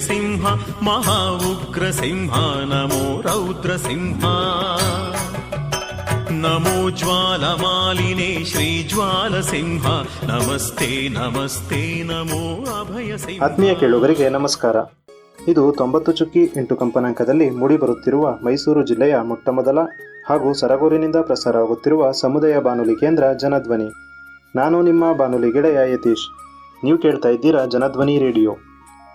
ಸಿಂಹ ಮಹಾ ಉಗ್ರ ಸಿಂಹ, ನಮೋ ರೌದ್ರ ಸಿಂಹ. ನಮೋ ಜ್ವಾಲಮಾಲಿನೇ ಶ್ರೀ ಜ್ವಾಲ ಸಿಂಹ. ನಮಸ್ತೆ ನಮಸ್ತೆ, ನಮೋ ಅಭಯ ಸಿಂಹ. ಆತ್ಮೀಯ ಕೇಳುಗರಿಗೆ ನಮಸ್ಕಾರ. ಇದು ತೊಂಬತ್ತು ಚುಕ್ಕಿ ಎಂಟು ಕಂಪನಾಂಕದಲ್ಲಿ ಮೂಡಿಬರುತ್ತಿರುವ ಮೈಸೂರು ಜಿಲ್ಲೆಯ ಮೊಟ್ಟಮೊದಲ ಹಾಗೂ ಸರಗೂರಿನಿಂದ ಪ್ರಸಾರವಾಗುತ್ತಿರುವ ಸಮುದಾಯ ಬಾನುಲಿ ಕೇಂದ್ರ ಜನಧ್ವನಿ. ನಾನು ನಿಮ್ಮ ಬಾನುಲಿ ಗಿಡೆಯ ಯತೀಶ್. ನೀವು ಕೇಳ್ತಾ ಇದ್ದೀರಾ ಜನಧ್ವನಿ ರೇಡಿಯೋ.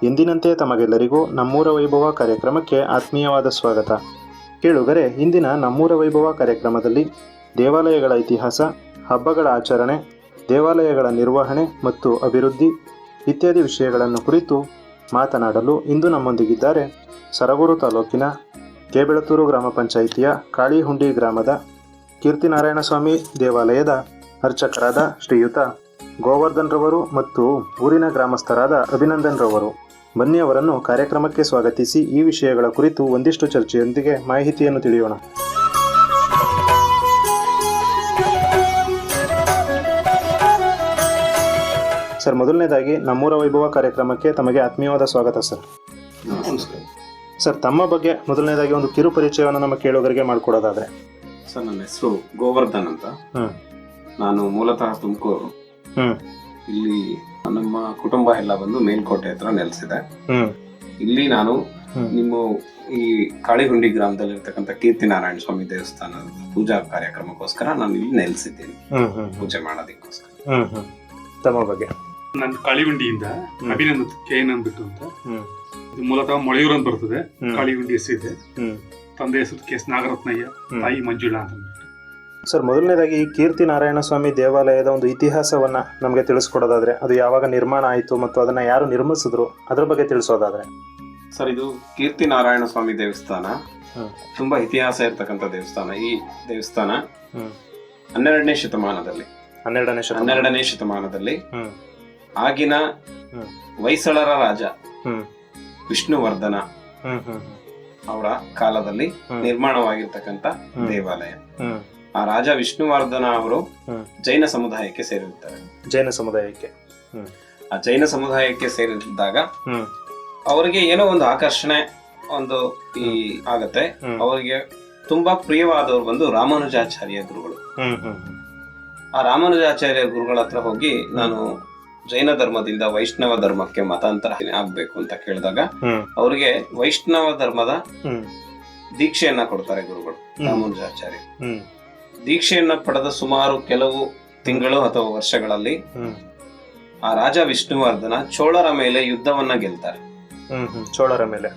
ಎಂದಿನಂತೆ ತಮಗೆಲ್ಲರಿಗೂ ನಮ್ಮೂರ ವೈಭವ ಕಾರ್ಯಕ್ರಮಕ್ಕೆ ಆತ್ಮೀಯವಾದ ಸ್ವಾಗತ. ಕೇಳುಗರೆ, ಇಂದಿನ ನಮ್ಮೂರ ವೈಭವ ಕಾರ್ಯಕ್ರಮದಲ್ಲಿ ದೇವಾಲಯಗಳ ಇತಿಹಾಸ, ಹಬ್ಬಗಳ ಆಚರಣೆ, ದೇವಾಲಯಗಳ ನಿರ್ವಹಣೆ ಮತ್ತು ಅಭಿವೃದ್ಧಿ ಇತ್ಯಾದಿ ವಿಷಯಗಳನ್ನು ಕುರಿತು ಮಾತನಾಡಲು ಇಂದು ನಮ್ಮೊಂದಿಗಿದ್ದಾರೆ ಸರಗೂರು ತಾಲೂಕಿನ ಕೇಬೆಳತೂರು ಗ್ರಾಮ ಪಂಚಾಯಿತಿಯ ಕಾಳಿಹುಂಡಿ ಗ್ರಾಮದ ಕೀರ್ತಿನಾರಾಯಣ ಸ್ವಾಮಿ ದೇವಾಲಯದ ಅರ್ಚಕರಾದ ಶ್ರೀಯುತ ಗೋವರ್ಧನ್ ರವರು ಮತ್ತು ಊರಿನ ಗ್ರಾಮಸ್ಥರಾದ ಅಭಿನಂದನ್ ರವರು ಬನ್ನಿ ಅವರನ್ನು ಕಾರ್ಯಕ್ರಮಕ್ಕೆ ಸ್ವಾಗತಿಸಿ ಈ ವಿಷಯಗಳ ಕುರಿತು ಒಂದಿಷ್ಟು ಚರ್ಚೆಯೊಂದಿಗೆ ಮಾಹಿತಿಯನ್ನು ತಿಳಿಯೋಣ. ಸರ್ ಮೊದಲನೇದಾಗಿ ನಮ್ಮೂರ ವೈಭವ ಕಾರ್ಯಕ್ರಮಕ್ಕೆ ತಮಗೆ ಆತ್ಮೀಯವಾದ ಸ್ವಾಗತ ಸರ್. ನಮಸ್ಕಾರ. ಸರ್ ತಮ್ಮ ಬಗ್ಗೆ ಮೊದಲನೇದಾಗಿ ಒಂದು ಕಿರು ಪರಿಚಯವನ್ನು ನಮ್ಮ ಕೇಳುಗರಿಗೆ ಮಾಡಿಕೊಡೋದಾದ್ರೆ. ಸರ್ ನನ್ನ ಹೆಸರು ಗೋವರ್ಧನ್ ಅಂತ. ನಾನು ಮೂಲತಃ ತುಮಕೂರು. ಇಲ್ಲಿ ನಮ್ಮ ಕುಟುಂಬ ಎಲ್ಲ ಬಂದು ಮೇಲ್ಕೋಟೆ ಹತ್ರ ನೆಲೆಸಿದೆ. ಇಲ್ಲಿ ನಾನು ನಿಮ್ಮ ಈ ಕಾಳಿಗುಂಡಿ ಗ್ರಾಮದಲ್ಲಿ ಇರ್ತಕ್ಕಂಥ ಕೀರ್ತಿ ನಾರಾಯಣ ಸ್ವಾಮಿ ದೇವಸ್ಥಾನದ ಪೂಜಾ ಕಾರ್ಯಕ್ರಮಕ್ಕೋಸ್ಕರ ನಾನು ಇಲ್ಲಿ ನೆಲೆಸಿದ್ದೀನಿ. ಪೂಜೆ ಮಾಡೋದಕ್ಕೋಸ್ಕರ. ತಮ್ಮ ಬಗ್ಗೆ. ನನ್ನ ಕಾಳಿಗುಂಡಿಯಿಂದ ಅಭಿನಂದ ಅಭಿನಂದ್ ಕೆ ಎನ್ ಅಂದ್ಬಿಟ್ಟು ಅಂತ. ಇದು ಮೂಲತಃ ಮೊಳೆಯೂರು ಅಂತ ಬರ್ತದೆ. ಕಾಳಿಗುಂಡಿ ಹೆಸರಿದೆ ತಂದೆ ಹೆಸರು ಕೆ ಎಸ್ ನಾಗರತ್ನಯ್ಯ ತಾಯಿ ಮಂಜುಳಾ ಅಂತ ಸರ್ ಮೊದಲನೇದಾಗಿ ಈ ಕೀರ್ತಿ ನಾರಾಯಣ ಸ್ವಾಮಿ ದೇವಾಲಯದ ಒಂದು ಇತಿಹಾಸವನ್ನ ನಮಗೆ ತಿಳಿಸ್ಕೊಡೋದಾದ್ರೆ ಅದು ಯಾವಾಗ ನಿರ್ಮಾಣ ಆಯಿತು ಮತ್ತು ಅದನ್ನ ಯಾರು ನಿರ್ಮಿಸಿದ್ರು ಅದ್ರ ಬಗ್ಗೆ ತಿಳಿಸೋದಾದ್ರೆ. ಸರ್ ಇದು ಕೀರ್ತಿ ನಾರಾಯಣ ಸ್ವಾಮಿ ದೇವಸ್ಥಾನ. ತುಂಬಾ ಇತಿಹಾಸ ಇರ್ತಕ್ಕಂಥ ದೇವಸ್ಥಾನ ಈ ದೇವಸ್ಥಾನ. ಹನ್ನೆರಡನೇ ಶತಮಾನದಲ್ಲಿ. ಹನ್ನೆರಡನೇ ಹನ್ನೆರಡನೇ ಶತಮಾನದಲ್ಲಿ. ಆಗಿನ ವೈಸಳರ ಹೊಯ್ಸಳರ ರಾಜ ವಿಷ್ಣುವರ್ಧನ ಅವರ ಕಾಲದಲ್ಲಿ. ನಿರ್ಮಾಣವಾಗಿರ್ತಕ್ಕಂಥ ದೇವಾಲಯ. ಆ ರಾಜ ವಿಷ್ಣುವರ್ಧನ ಅವರು ಜೈನ ಸಮುದಾಯಕ್ಕೆ ಸೇರಿರುತ್ತಾರೆ. ಜೈನ ಸಮುದಾಯಕ್ಕೆ. ಆ ಜೈನ ಸಮುದಾಯಕ್ಕೆ ಸೇರಿದಾಗ ಅವರಿಗೆ ಏನೋ ಒಂದು ಆಕರ್ಷಣೆ ಒಂದು ಈ ಆಗತ್ತೆ. ಅವರಿಗೆ ತುಂಬಾ ಪ್ರಿಯವಾದವರು ಬಂದು ರಾಮಾನುಜಾಚಾರ್ಯ ಗುರುಗಳು. ಆ ರಾಮಾನುಜಾಚಾರ್ಯ ಗುರುಗಳ ಹತ್ರ ಹೋಗಿ ನಾನು ಜೈನ ಧರ್ಮದಿಂದ ವೈಷ್ಣವ ಧರ್ಮಕ್ಕೆ ಮತಾಂತರ ಆಗ್ಬೇಕು ಅಂತ ಕೇಳಿದಾಗ ಅವರಿಗೆ ವೈಷ್ಣವ ಧರ್ಮದ ದೀಕ್ಷೆಯನ್ನ ಕೊಡ್ತಾರೆ ಗುರುಗಳು. ರಾಮಾನುಜಾಚಾರ್ಯ. ದೀಕ್ಷೆಯನ್ನ ಪಡೆದ ಸುಮಾರು ಕೆಲವು ತಿಂಗಳು ಅಥವಾ ವರ್ಷಗಳಲ್ಲಿ ಆ ರಾಜ ವಿಷ್ಣುವರ್ಧನ ಚೋಳರ ಮೇಲೆ ಯುದ್ಧವನ್ನ ಗೆಲ್ತಾರೆ. ಚೋಳರ ಮೇಲೆ.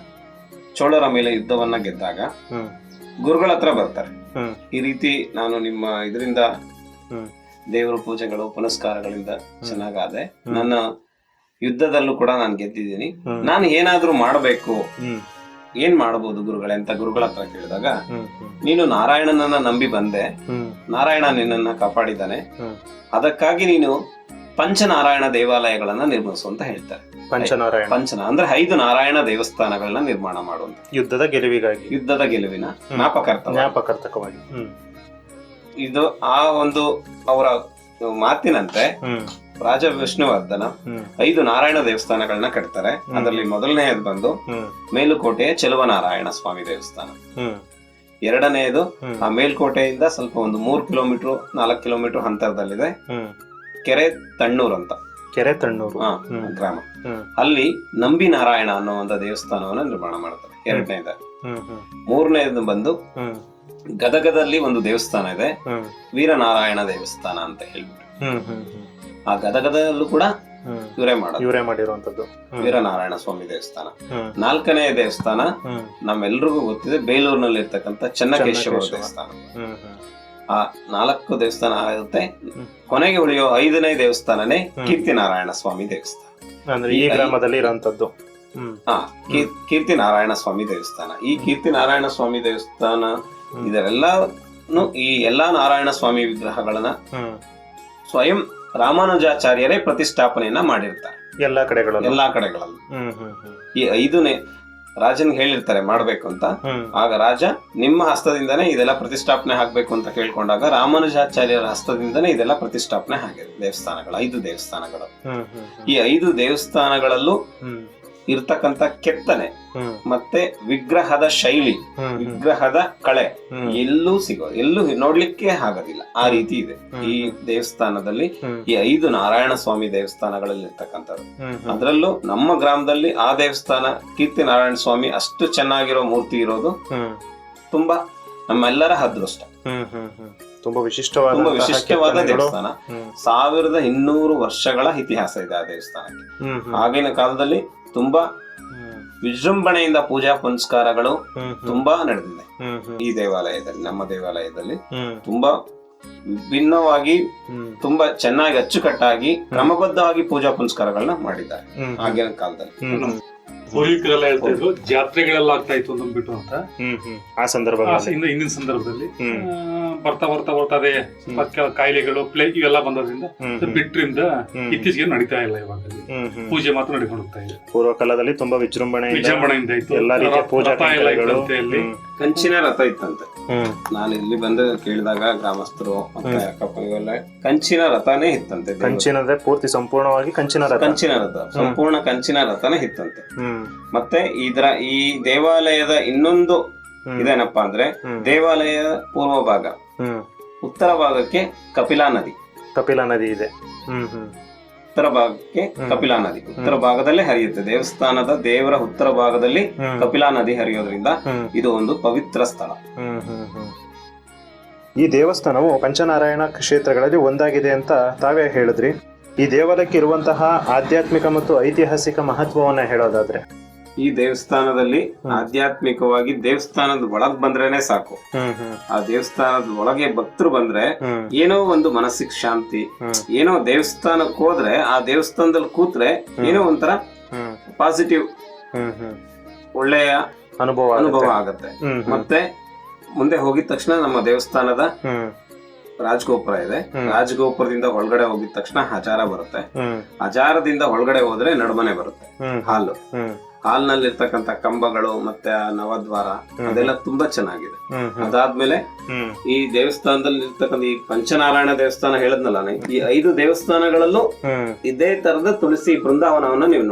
ಚೋಳರ ಮೇಲೆ ಯುದ್ಧವನ್ನ ಗೆದ್ದಾಗ ಗುರುಗಳ ಹತ್ರ ಬರ್ತಾರೆ. ಈ ರೀತಿ ನಾನು ನಿಮ್ಮ ಇದರಿಂದ ದೇವರ ಪೂಜೆಗಳು ಪುನಸ್ಕಾರಗಳಿಂದ ಚೆನ್ನಾಗಾದೆ. ನನ್ನ ಯುದ್ಧದಲ್ಲೂ ಕೂಡ ನಾನು ಗೆದ್ದಿದ್ದೀನಿ. ನಾನು ಏನಾದ್ರೂ ಮಾಡಬೇಕು ಏನ್ ಮಾಡಬಹುದು ಗುರುಗಳೇ ಅಂತ ಗುರುಗಳ ಹತ್ರ ಕೇಳಿದಾಗ ನೀನು ನಾರಾಯಣನನ್ನ ನಂಬಿ ಬಂದೆ. ನಾರಾಯಣ ನಿನ್ನನ್ನ ಕಾಪಾಡಿದ್ದಾನೆ. ಅದಕ್ಕಾಗಿ ನೀನು ಪಂಚನಾರಾಯಣ ದೇವಾಲಯಗಳನ್ನ ನಿರ್ಮಿಸು ಅಂತ ಹೇಳ್ತಾರೆ. ಪಂಚನಾರಾಯಣ. ಪಂಚನ ಅಂದ್ರೆ ಐದು ನಾರಾಯಣ ದೇವಸ್ಥಾನಗಳನ್ನ ನಿರ್ಮಾಣ ಮಾಡುವಂತ ಯುದ್ಧದ ಗೆಲುವಿಗಾಗಿ. ಯುದ್ಧದ ಗೆಲುವಿನ ಜ್ಞಾಪಕಾರ್ಥ ಜ್ಞಾಪಕಾರ್ಥಕವಾಗಿ. ಇದು ಆ ಒಂದು ಅವರ ಮಾತಿನಂತೆ ರಾಜ ವಿಷ್ಣುವರ್ಧನ ಐದು ನಾರಾಯಣ ದೇವಸ್ಥಾನಗಳನ್ನ ಕಟ್ತಾರೆ. ಅದರಲ್ಲಿ ಮೊದಲನೆಯದು ಬಂದು ಮೇಲುಕೋಟೆಯ ಚೆಲುವನಾರಾಯಣ ಸ್ವಾಮಿ ದೇವಸ್ಥಾನ. ಎರಡನೆಯದು ಆ ಮೇಲ್ಕೋಟೆಯಿಂದ ಸ್ವಲ್ಪ ಒಂದು ಮೂರು ಕಿಲೋಮೀಟರ್ ನಾಲ್ಕು ಕಿಲೋಮೀಟರ್ ಅಂತರದಲ್ಲಿದೆ. ಕೆರೆ ತಣ್ಣೂರ್ ಅಂತ. ಕೆರೆ ತಣ್ಣೂರು. ಗ್ರಾಮ. ಅಲ್ಲಿ ನಂಬಿ ನಾರಾಯಣ ಅನ್ನೋ ಒಂದು ದೇವಸ್ಥಾನವನ್ನ ನಿರ್ಮಾಣ ಮಾಡ್ತಾರೆ. ಎರಡನೇದ. ಮೂರನೇದು ಬಂದು ಗದಗದಲ್ಲಿ ಒಂದು ದೇವಸ್ಥಾನ ಇದೆ. ವೀರನಾರಾಯಣ ದೇವಸ್ಥಾನ ಅಂತ ಹೇಳ್ಬಿಟ್ಟು. ಆ ಗದಗದಲ್ಲೂ ಕೂಡ ಇವರೇ ಮಾಡೋದು. ಇವರೇ ಮಾಡಿರುವಂತದ್ದು ವೀರನಾರಾಯಣ ಸ್ವಾಮಿ ದೇವಸ್ಥಾನ. ನಾಲ್ಕನೇ ದೇವಸ್ಥಾನ ನಮ್ಮೆಲ್ರಿಗೂ ಗೊತ್ತಿದೆ ಬೇಲೂರಿನಲ್ಲಿ ಇರ್ತಕ್ಕಂಥ ಚೆನ್ನಕೇಶವ. ದೇವಸ್ಥಾನ. ಆ ನಾಲ್ಕು ದೇವಸ್ಥಾನ ಆಗುತ್ತೆ. ಕೊನೆಗೆ ಉಳಿಯೋ ಐದನೇ ದೇವಸ್ಥಾನನೇ. ಕೀರ್ತಿ ನಾರಾಯಣ ಸ್ವಾಮಿ ದೇವಸ್ಥಾನ. ಅಂದ್ರೆ ಈ ಗ್ರಾಮದಲ್ಲಿ ಇರುವಂತದ್ದು ಹಾ ಕೀರ್ತಿ ನಾರಾಯಣ ಸ್ವಾಮಿ ದೇವಸ್ಥಾನ. ಈ ಕೀರ್ತಿ ನಾರಾಯಣ ಸ್ವಾಮಿ ದೇವಸ್ಥಾನ ಇದರೆಲ್ಲಾನು ಈ ಎಲ್ಲಾ ನಾರಾಯಣ ಸ್ವಾಮಿ ವಿಗ್ರಹಗಳನ್ನ ಸ್ವಯಂ ರಾಮಾನುಜಾಚಾರ್ಯರೇ ಪ್ರತಿಷ್ಠಾಪನೆಯನ್ನ ಮಾಡಿರ್ತಾರೆ. ಎಲ್ಲಾ ಕಡೆಗಳಲ್ಲಿ. ಎಲ್ಲಾ ಕಡೆಗಳಲ್ಲಿ. ಈ ಐದನೇ ರಾಜನ್ ಹೇಳಿರ್ತಾರೆ ಮಾಡ್ಬೇಕು ಅಂತ. ಆಗ ರಾಜ ನಿಮ್ಮ ಹಸ್ತದಿಂದನೇ ಇದೆಲ್ಲ ಪ್ರತಿಷ್ಠಾಪನೆ ಆಗ್ಬೇಕು ಅಂತ ಕೇಳ್ಕೊಂಡಾಗ ರಾಮಾನುಜಾಚಾರ್ಯರ ಹಸ್ತದಿಂದನೇ ಇದೆಲ್ಲ ಪ್ರತಿಷ್ಠಾಪನೆ ಆಗಿದೆ ದೇವಸ್ಥಾನಗಳು ಐದು ದೇವಸ್ಥಾನಗಳು. ಈ ಐದು ದೇವಸ್ಥಾನಗಳಲ್ಲೂ ಇರ್ತಕ್ಕಂತ ಕೆತ್ತನೆ ಮತ್ತೆ ವಿಗ್ರಹದ ಶೈಲಿ ವಿಗ್ರಹದ ಕಳೆ ಎಲ್ಲೂ ಸಿಗೋ ಎಲ್ಲೂ ನೋಡ್ಲಿಕ್ಕೆ ಆಗೋದಿಲ್ಲ. ಆ ರೀತಿ ಇದೆ. ಈ ದೇವಸ್ಥಾನದಲ್ಲಿ ಈ ಐದು ನಾರಾಯಣ ಸ್ವಾಮಿ ದೇವಸ್ಥಾನಗಳಲ್ಲಿ ಇರ್ತಕ್ಕಂಥದ್ದು. ಅದರಲ್ಲೂ ನಮ್ಮ ಗ್ರಾಮದಲ್ಲಿ ಆ ದೇವಸ್ಥಾನ ಕೀರ್ತಿ ನಾರಾಯಣ ಸ್ವಾಮಿ ಅಷ್ಟು ಚೆನ್ನಾಗಿರೋ ಮೂರ್ತಿ ಇರೋದು ತುಂಬಾ ನಮ್ಮೆಲ್ಲರ ಅದೃಷ್ಟ. ತುಂಬಾ ವಿಶಿಷ್ಟವಾದ ತುಂಬಾ ವಿಶಿಷ್ಟವಾದ ದೇವಸ್ಥಾನ. ಸಾವಿರದ ಇನ್ನೂರು ವರ್ಷಗಳ ಇತಿಹಾಸ ಇದೆ ಆ ದೇವಸ್ಥಾನಕ್ಕೆ. ಆಗಿನ ಕಾಲದಲ್ಲಿ ತುಂಬಾ ವಿಜೃಂಭಣೆಯಿಂದ ಪೂಜಾ ಪುನಸ್ಕಾರಗಳು ತುಂಬಾ ನಡೆದಿದೆ. ಈ ದೇವಾಲಯದಲ್ಲಿ ನಮ್ಮ ದೇವಾಲಯದಲ್ಲಿ ತುಂಬಾ ವಿಭಿನ್ನವಾಗಿ ತುಂಬಾ ಚೆನ್ನಾಗಿ ಅಚ್ಚುಕಟ್ಟಾಗಿ ಕ್ರಮಬದ್ಧವಾಗಿ ಪೂಜಾ ಪುನಸ್ಕಾರಗಳನ್ನ ಮಾಡಿದ್ದಾರೆ ಆಗಿನ ಕಾಲದಲ್ಲಿ. ಪೂರ್ವಿಕರೆಲ್ಲ ಹೇಳ್ತಾ ಇದ್ರು ಜಾತ್ರೆಗಳೆಲ್ಲ ಆಗ್ತಾ ಇತ್ತು ಅಂದ್ಬಿಟ್ಟು ಅಂತ. ಆ ಸಂದರ್ಭ ಹಿಂದಿನ ಸಂದರ್ಭದಲ್ಲಿ. ಬರ್ತಾ ಬರ್ತಾ ಬರ್ತಾ ಅದೇ ಕಾಯಿಲೆಗಳು ಪ್ಲೇ ಇವೆಲ್ಲ ಬಂದೋದ್ರಿಂದ ಬಿಟ್ರಿಂದ. ಇತ್ತೀಚೆಗೆ ನಡೀತಾ ಇಲ್ಲ ಇವಾಗ. ಪೂಜೆ ಮಾತ್ರ ನಡ್ಕೊಂಡು ಹೋಗ್ತಾ ಇದೆ. ಪೂರ್ವ ಕಾಲದಲ್ಲಿ ತುಂಬಾ ವಿಜೃಂಭಣೆ ವಿಜೃಂಭಣೆಯಿಂದ ಇತ್ತು. ಎಲ್ಲಾ ರೀತಿಯ ಪೂಜಾ ಕಂಚಿನ ರಥ ಇತ್ತಂತೆ. ನಾನು ಇಲ್ಲಿ ಬಂದು ಕೇಳಿದಾಗ ಗ್ರಾಮಸ್ಥರು ಮತ್ತೆ ಇವೆಲ್ಲ ಕಂಚಿನ ರಥನೇ ಇತ್ತಂತೆ. ಕಂಚಿನದೇ ಪೂರ್ತಿ ಸಂಪೂರ್ಣವಾಗಿ ಕಂಚಿನ ರಥ. ಕಂಚಿನ ರಥ ಸಂಪೂರ್ಣ ಕಂಚಿನ ರಥನೇ ಇತ್ತಂತೆ. ಮತ್ತೆ ಇದರ ಈ ದೇವಾಲಯದ ಇನ್ನೊಂದು. ಇದೇನಪ್ಪಾ ಅಂದ್ರೆ. ದೇವಾಲಯದ ಪೂರ್ವ ಭಾಗ ಹ್ಮ್. ಉತ್ತರ ಭಾಗಕ್ಕೆ ಕಪಿಲಾ ನದಿ. ಕಪಿಲಾ ನದಿ ಇದೆ. ಹ್ಮ್ ಹ್ಮ್. ಉತ್ತರ ಭಾಗಕ್ಕೆ ಕಪಿಲಾ ನದಿ. ಉತ್ತರ ಭಾಗದಲ್ಲೇ ಹರಿಯುತ್ತೆ. ದೇವಸ್ಥಾನದ ದೇವರ ಉತ್ತರ ಭಾಗದಲ್ಲಿ ಕಪಿಲಾ ನದಿ ಹರಿಯೋದ್ರಿಂದ ಇದು ಒಂದು ಪವಿತ್ರ ಸ್ಥಳ. ಹ್ಮ್ ಹ್ಮ್ ಹ್ಮ್. ಈ ದೇವಸ್ಥಾನವು ಪಂಚನಾರಾಯಣ ಕ್ಷೇತ್ರಗಳಲ್ಲಿ ಒಂದಾಗಿದೆ ಅಂತ ತಾವೇ ಹೇಳಿದ್ರಿ. ಈ ದೇವಾಲಯಕ್ಕೆ ಇರುವಂತಹ ಆಧ್ಯಾತ್ಮಿಕ ಮತ್ತು ಐತಿಹಾಸಿಕ ಮಹತ್ವವನ್ನ ಹೇಳೋದಾದ್ರೆ ಈ ದೇವಸ್ಥಾನದಲ್ಲಿ ಆಧ್ಯಾತ್ಮಿಕವಾಗಿ ದೇವಸ್ಥಾನದ ಒಳಗ್ ಬಂದ್ರೇನೆ ಸಾಕು. ಆ ದೇವಸ್ಥಾನದ ಒಳಗೆ ಭಕ್ತರು ಬಂದ್ರೆ ಏನೋ ಒಂದು ಮನಸ್ಸಿಗೆ ಶಾಂತಿ ಏನೋ ದೇವಸ್ಥಾನಕ್ಕೆ ಹೋದ್ರೆ ಆ ದೇವಸ್ಥಾನದಲ್ಲಿ ಕೂತ್ರೆ ಏನೋ ಒಂಥರ ಪಾಸಿಟಿವ್ ಒಳ್ಳೆಯ ಅನುಭವ ಅನುಭವ ಆಗುತ್ತೆ. ಮತ್ತೆ ಮುಂದೆ ಹೋಗಿದ ತಕ್ಷಣ ನಮ್ಮ ದೇವಸ್ಥಾನದ ರಾಜಗೋಪುರ ಇದೆ. ರಾಜಗೋಪುರದಿಂದ ಒಳಗಡೆ ಹೋಗಿದ ತಕ್ಷಣ ಹಜಾರ ಬರುತ್ತೆ. ಹಜಾರದಿಂದ ಒಳಗಡೆ ಹೋದ್ರೆ ನಡುಮನೆ ಬರುತ್ತೆ. ಹಾಲು. ಹ್ಮ್ ಹಾಲ್ನಲ್ಲಿರ್ತಕ್ಕಂಥ ಕಂಬಗಳು ಮತ್ತೆ ಆ ನವದ್ವಾರ ಅದೆಲ್ಲ ತುಂಬಾ ಚೆನ್ನಾಗಿದೆ. ಅದಾದ್ಮೇಲೆ ಈ ದೇವಸ್ಥಾನದಲ್ಲಿ ಇರ್ತಕ್ಕಂಥ ಈ ಪಂಚನಾರಾಯಣ ದೇವಸ್ಥಾನ ಹೇಳದ್ನಲ್ಲ ಈ ಐದು ದೇವಸ್ಥಾನಗಳಲ್ಲೂ ಇದೇ ತರದ ತುಳಸಿ ಬೃಂದಾವನವನ್ನ ನೀವು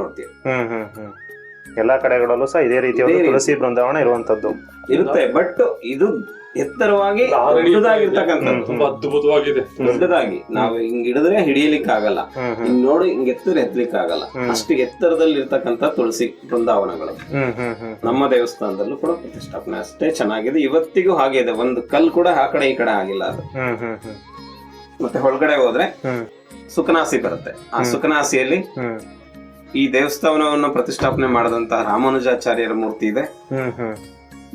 ಹ್ಮ್. ಎಲ್ಲಾ ಕಡೆಗಳಲ್ಲೂ ಸಹ ಇದೇ ರೀತಿಯ ಒಂದು ತುಳಸಿ ಬೃಂದಾವನ ಇರುವಂತದ್ದು. ಇರುತ್ತೆ. ಬಟ್ ಇದು ಎತ್ತರವಾಗಿ ದೊಡ್ಡದಾಗಿರ್ತಕ್ಕಂಥದ್ದು. ತುಂಬಾ ಅದ್ಭುತವಾಗಿದೆ. ದೊಡ್ಡದಾಗಿ. ನಾವು ಹಿಂಗ್ ಹಿಡಿದ್ರೆ ಹಿಡಿಯಲಿಕ್ಕೆ ಆಗಲ್ಲ ಹಿಂಗ್ ನೋಡಿ ಹಿಂಗ್ ಎತ್ತರ ಎತ್ತಲಿಕ್ಕೆ ಆಗಲ್ಲ ಅಷ್ಟು ಎತ್ತರದಲ್ಲಿ ಇರ್ತಕ್ಕಂತ ತುಳಸಿ ಬೃಂದಾವನಗಳು ನಮ್ಮ ದೇವಸ್ಥಾನದಲ್ಲೂ ಕೂಡ ಪ್ರತಿಷ್ಠಾಪನೆ ಅಷ್ಟೇ ಚೆನ್ನಾಗಿದೆ. ಇವತ್ತಿಗೂ ಹಾಗೆ ಇದೆ. ಒಂದು ಕಲ್ ಕೂಡ ಆ ಕಡೆ ಈ ಕಡೆ ಆಗಿಲ್ಲ ಅದು. ಮತ್ತೆ ಒಳಗಡೆ ಹೋದ್ರೆ ಸುಖನಾಸಿ ಬರುತ್ತೆ. ಆ ಸುಖನಾಸಿಯಲ್ಲಿ ಈ ದೇವಸ್ಥಾನವನ್ನು ಪ್ರತಿಷ್ಠಾಪನೆ ಮಾಡಿದಂತಹ ರಾಮಾನುಜಾಚಾರ್ಯರ ಮೂರ್ತಿ ಇದೆ.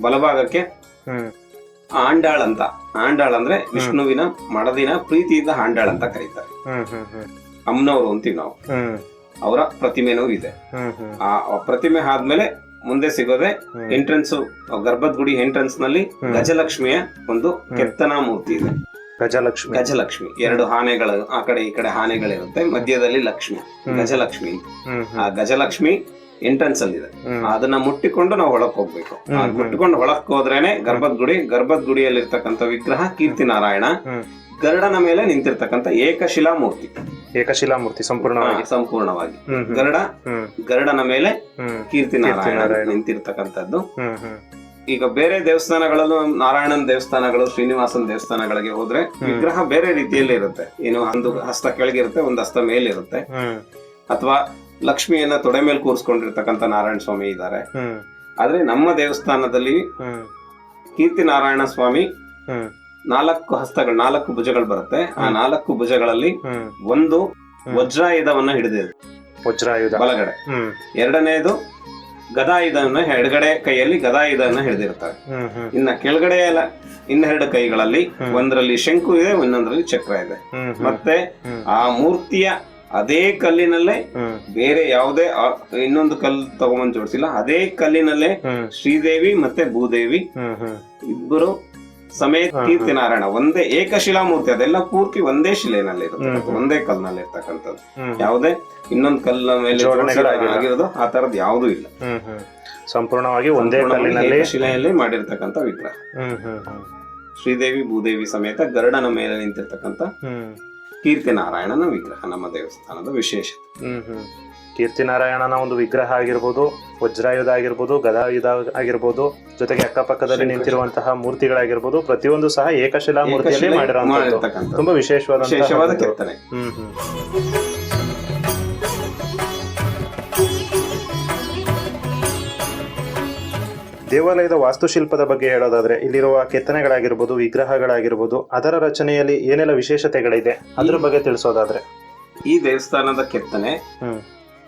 ಬಲಭಾಗಕ್ಕೆ ಆಂಡಾಳ್ ಅಂತ. ಆಂಡಾಳ್ ಅಂದ್ರೆ ವಿಷ್ಣುವಿನ ಮಡದಿನ ಪ್ರೀತಿಯಿಂದ ಆಂಡಾಳ್ ಅಂತ ಕರೀತಾರೆ. ಅಮ್ಮನವರು ಅಂತೀವಿ ನಾವು. ಅವರ ಪ್ರತಿಮೆನೂ ಇದೆ. ಆ ಪ್ರತಿಮೆ ಆದ್ಮೇಲೆ ಮುಂದೆ ಸಿಗೋದೆ ಎಂಟ್ರೆನ್ಸ್ ಗರ್ಭದ ಗುಡಿ ಎಂಟ್ರೆನ್ಸ್ನಲ್ಲಿ ಗಜಲಕ್ಷ್ಮಿಯ ಒಂದು ಕೆತ್ತನಾ ಮೂರ್ತಿ ಇದೆ. ಗಜಲಕ್ಷ್ಮಿ. ಗಜಲಕ್ಷ್ಮಿ. ಎರಡು ಆನೆಗಳು ಆ ಕಡೆ ಈ ಕಡೆ ಆನೆಗಳಿರುತ್ತೆ ಮಧ್ಯದಲ್ಲಿ ಲಕ್ಷ್ಮಿ. ಗಜಲಕ್ಷ್ಮಿ. ಆ ಗಜಲಕ್ಷ್ಮಿ ಎಂಟ್ರೆನ್ಸ್ ಅಲ್ಲಿ ಇದೆ. ಅದನ್ನ ಮುಟ್ಟಿಕೊಂಡು ನಾವು ಒಳಕ್ ಹೋಗ್ಬೇಕು. ಮುಟ್ಟಿಕೊಂಡು ಒಳಕ್ ಹೋದ್ರೇನೆ ಗರ್ಭದ ಗುಡಿ ಗರ್ಭದ ಗುಡಿಯಲ್ಲಿರ್ತಕ್ಕಂತ ವಿಗ್ರಹ ಕೀರ್ತಿ ನಾರಾಯಣ ಗರಡನ ಮೇಲೆ ನಿಂತಿರ್ತಕ್ಕಂತ ಏಕಶಿಲಾ ಮೂರ್ತಿ ಏಕಶಿಲಾ ಮೂರ್ತಿ ಸಂಪೂರ್ಣವಾಗಿ. ಸಂಪೂರ್ಣವಾಗಿ ಗರಡ ಗರಡನ ಗರುಡ ಗರುಡನ ಮೇಲೆ ಕೀರ್ತಿ ನಾರಾಯಣ. ನಿಂತಿರ್ತಕ್ಕಂಥದ್ದು. ಈಗ ಬೇರೆ ದೇವಸ್ಥಾನಗಳಲ್ಲೂ ನಾರಾಯಣನ್ ದೇವಸ್ಥಾನಗಳು ಶ್ರೀನಿವಾಸನ್ ದೇವಸ್ಥಾನಗಳಿಗೆ ಹೋದ್ರೆ ವಿಗ್ರಹ ಬೇರೆ ರೀತಿಯಲ್ಲಿ ಇರುತ್ತೆ. ಏನು ಒಂದು ಹಸ್ತ ಕೆಳಗಿರುತ್ತೆ ಒಂದು ಹಸ್ತ ಮೇಲಿರುತ್ತೆ. ಅಥವಾ ಲಕ್ಷ್ಮಿಯನ್ನ ತೊಡೆ ಮೇಲೆ ಕೂರಿಸ್ಕೊಂಡಿರ್ತಕ್ಕಂಥ ನಾರಾಯಣ ಸ್ವಾಮಿ ಇದ್ದಾರೆ. ಆದ್ರೆ ನಮ್ಮ ದೇವಸ್ಥಾನದಲ್ಲಿ ಕೀರ್ತಿ ನಾರಾಯಣ ಸ್ವಾಮಿ ನಾಲ್ಕು ಹಸ್ತಗಳು ನಾಲ್ಕು ಭುಜಗಳು ಬರುತ್ತೆ. ಆ ನಾಲ್ಕು ಭುಜಗಳಲ್ಲಿ ಒಂದು ವಜ್ರಾಯುಧವನ್ನ ಹಿಡಿದಿದೆ. ವಜ್ರಾಯುಧ. ಬಲಗಡೆ. ಹ್ಮ್. ಎರಡನೇದು ಗದಾಯುಧವನ್ನ ಎಡಗಡೆ ಕೈಯಲ್ಲಿ ಗದಾಯುಧವನ್ನ ಹಿಡಿದಿರ್ತಾರೆ. ಹ್ಮ್ ಹ್ಮ್. ಇನ್ನ ಕೆಳಗಡೆ ಎಲ್ಲ ಇನ್ನೆರಡು ಕೈಗಳಲ್ಲಿ ಒಂದರಲ್ಲಿ ಶಂಕು ಇದೆ ಒಂದೊಂದರಲ್ಲಿ ಚಕ್ರ ಇದೆ. ಮತ್ತೆ ಆ ಮೂರ್ತಿಯ ಅದೇ ಕಲ್ಲಿನಲ್ಲೇ ಬೇರೆ ಯಾವುದೇ ಇನ್ನೊಂದು ಕಲ್ಲು ತಗೊಂಬಂದ್ ಜೋಡಿಸಿಲ್ಲ ಅದೇ ಕಲ್ಲಿನಲ್ಲೇ ಶ್ರೀದೇವಿ ಮತ್ತೆ ಭೂದೇವಿ ಇಬ್ಬರು ಸಮೇತ ಕೀರ್ತಿ ನಾರಾಯಣ ಒಂದೇ ಏಕಶಿಲಾ ಮೂರ್ತಿ ಅದೆಲ್ಲ ಪೂರ್ತಿ ಒಂದೇ ಶಿಲೆನಲ್ಲಿ ಇರುತ್ತೆ ಒಂದೇ ಕಲ್ನಲ್ಲಿ ಇರ್ತಕ್ಕಂಥದ್ದು. ಯಾವುದೇ ಇನ್ನೊಂದ್ ಕಲ್ಲ ಮೇಲೆ. ಆಗಿರೋದು ಆ ತರದ್ ಯಾವುದೂ ಇಲ್ಲ. ಸಂಪೂರ್ಣವಾಗಿ ಒಂದೇ ಕಲ್ಲಿನಲ್ಲಿ ಶಿಲೆಯಲ್ಲಿ ಮಾಡಿರ್ತಕ್ಕಂಥ ವಿಗ್ರಹ. ಶ್ರೀದೇವಿ ಭೂದೇವಿ ಸಮೇತ ಗರುಡನ ಮೇಲೆ ನಿಂತಿರ್ತಕ್ಕಂಥ ಹ್ಮ್. ಕೀರ್ತಿ ನಾರಾಯಣನ ವಿಗ್ರಹ ನಮ್ಮ ದೇವಸ್ಥಾನದ ವಿಶೇಷತೆ. ಕೀರ್ತಿನಾರಾಯಣನ ಒಂದು ವಿಗ್ರಹ ಆಗಿರ್ಬೋದು ವಜ್ರಾಯುಧ ಆಗಿರ್ಬೋದು ಗದಾಯುಧ ಆಗಿರ್ಬೋದು ಜೊತೆಗೆ ಅಕ್ಕಪಕ್ಕದಲ್ಲಿ ನಿಂತಿರುವಂತಹ ಮೂರ್ತಿಗಳಾಗಿರ್ಬೋದು ಪ್ರತಿಯೊಂದು ಸಹ ಏಕಶಿಲಾ ಮೂರ್ತಿಯಲ್ಲಿ ಮಾಡಿರೋ. ತುಂಬಾ ವಿಶೇಷವಾದ ಹ್ಮ್ ಹ್ಮ್. ದೇವಾಲಯದ ವಾಸ್ತುಶಿಲ್ಪದ ಬಗ್ಗೆ ಹೇಳೋದಾದ್ರೆ ಇಲ್ಲಿರುವ ಕೆತ್ತನೆಗಳಾಗಿರ್ಬೋದು ವಿಗ್ರಹಗಳಾಗಿರ್ಬೋದು ಅದರ ರಚನೆಯಲ್ಲಿ ಏನೆಲ್ಲ ವಿಶೇಷತೆಗಳಿದೆ ಅದ್ರ ಬಗ್ಗೆ ತಿಳಿಸೋದಾದ್ರೆ. ಈ ದೇವಸ್ಥಾನದ ಕೆತ್ತನೆ ಹ್ಮ್.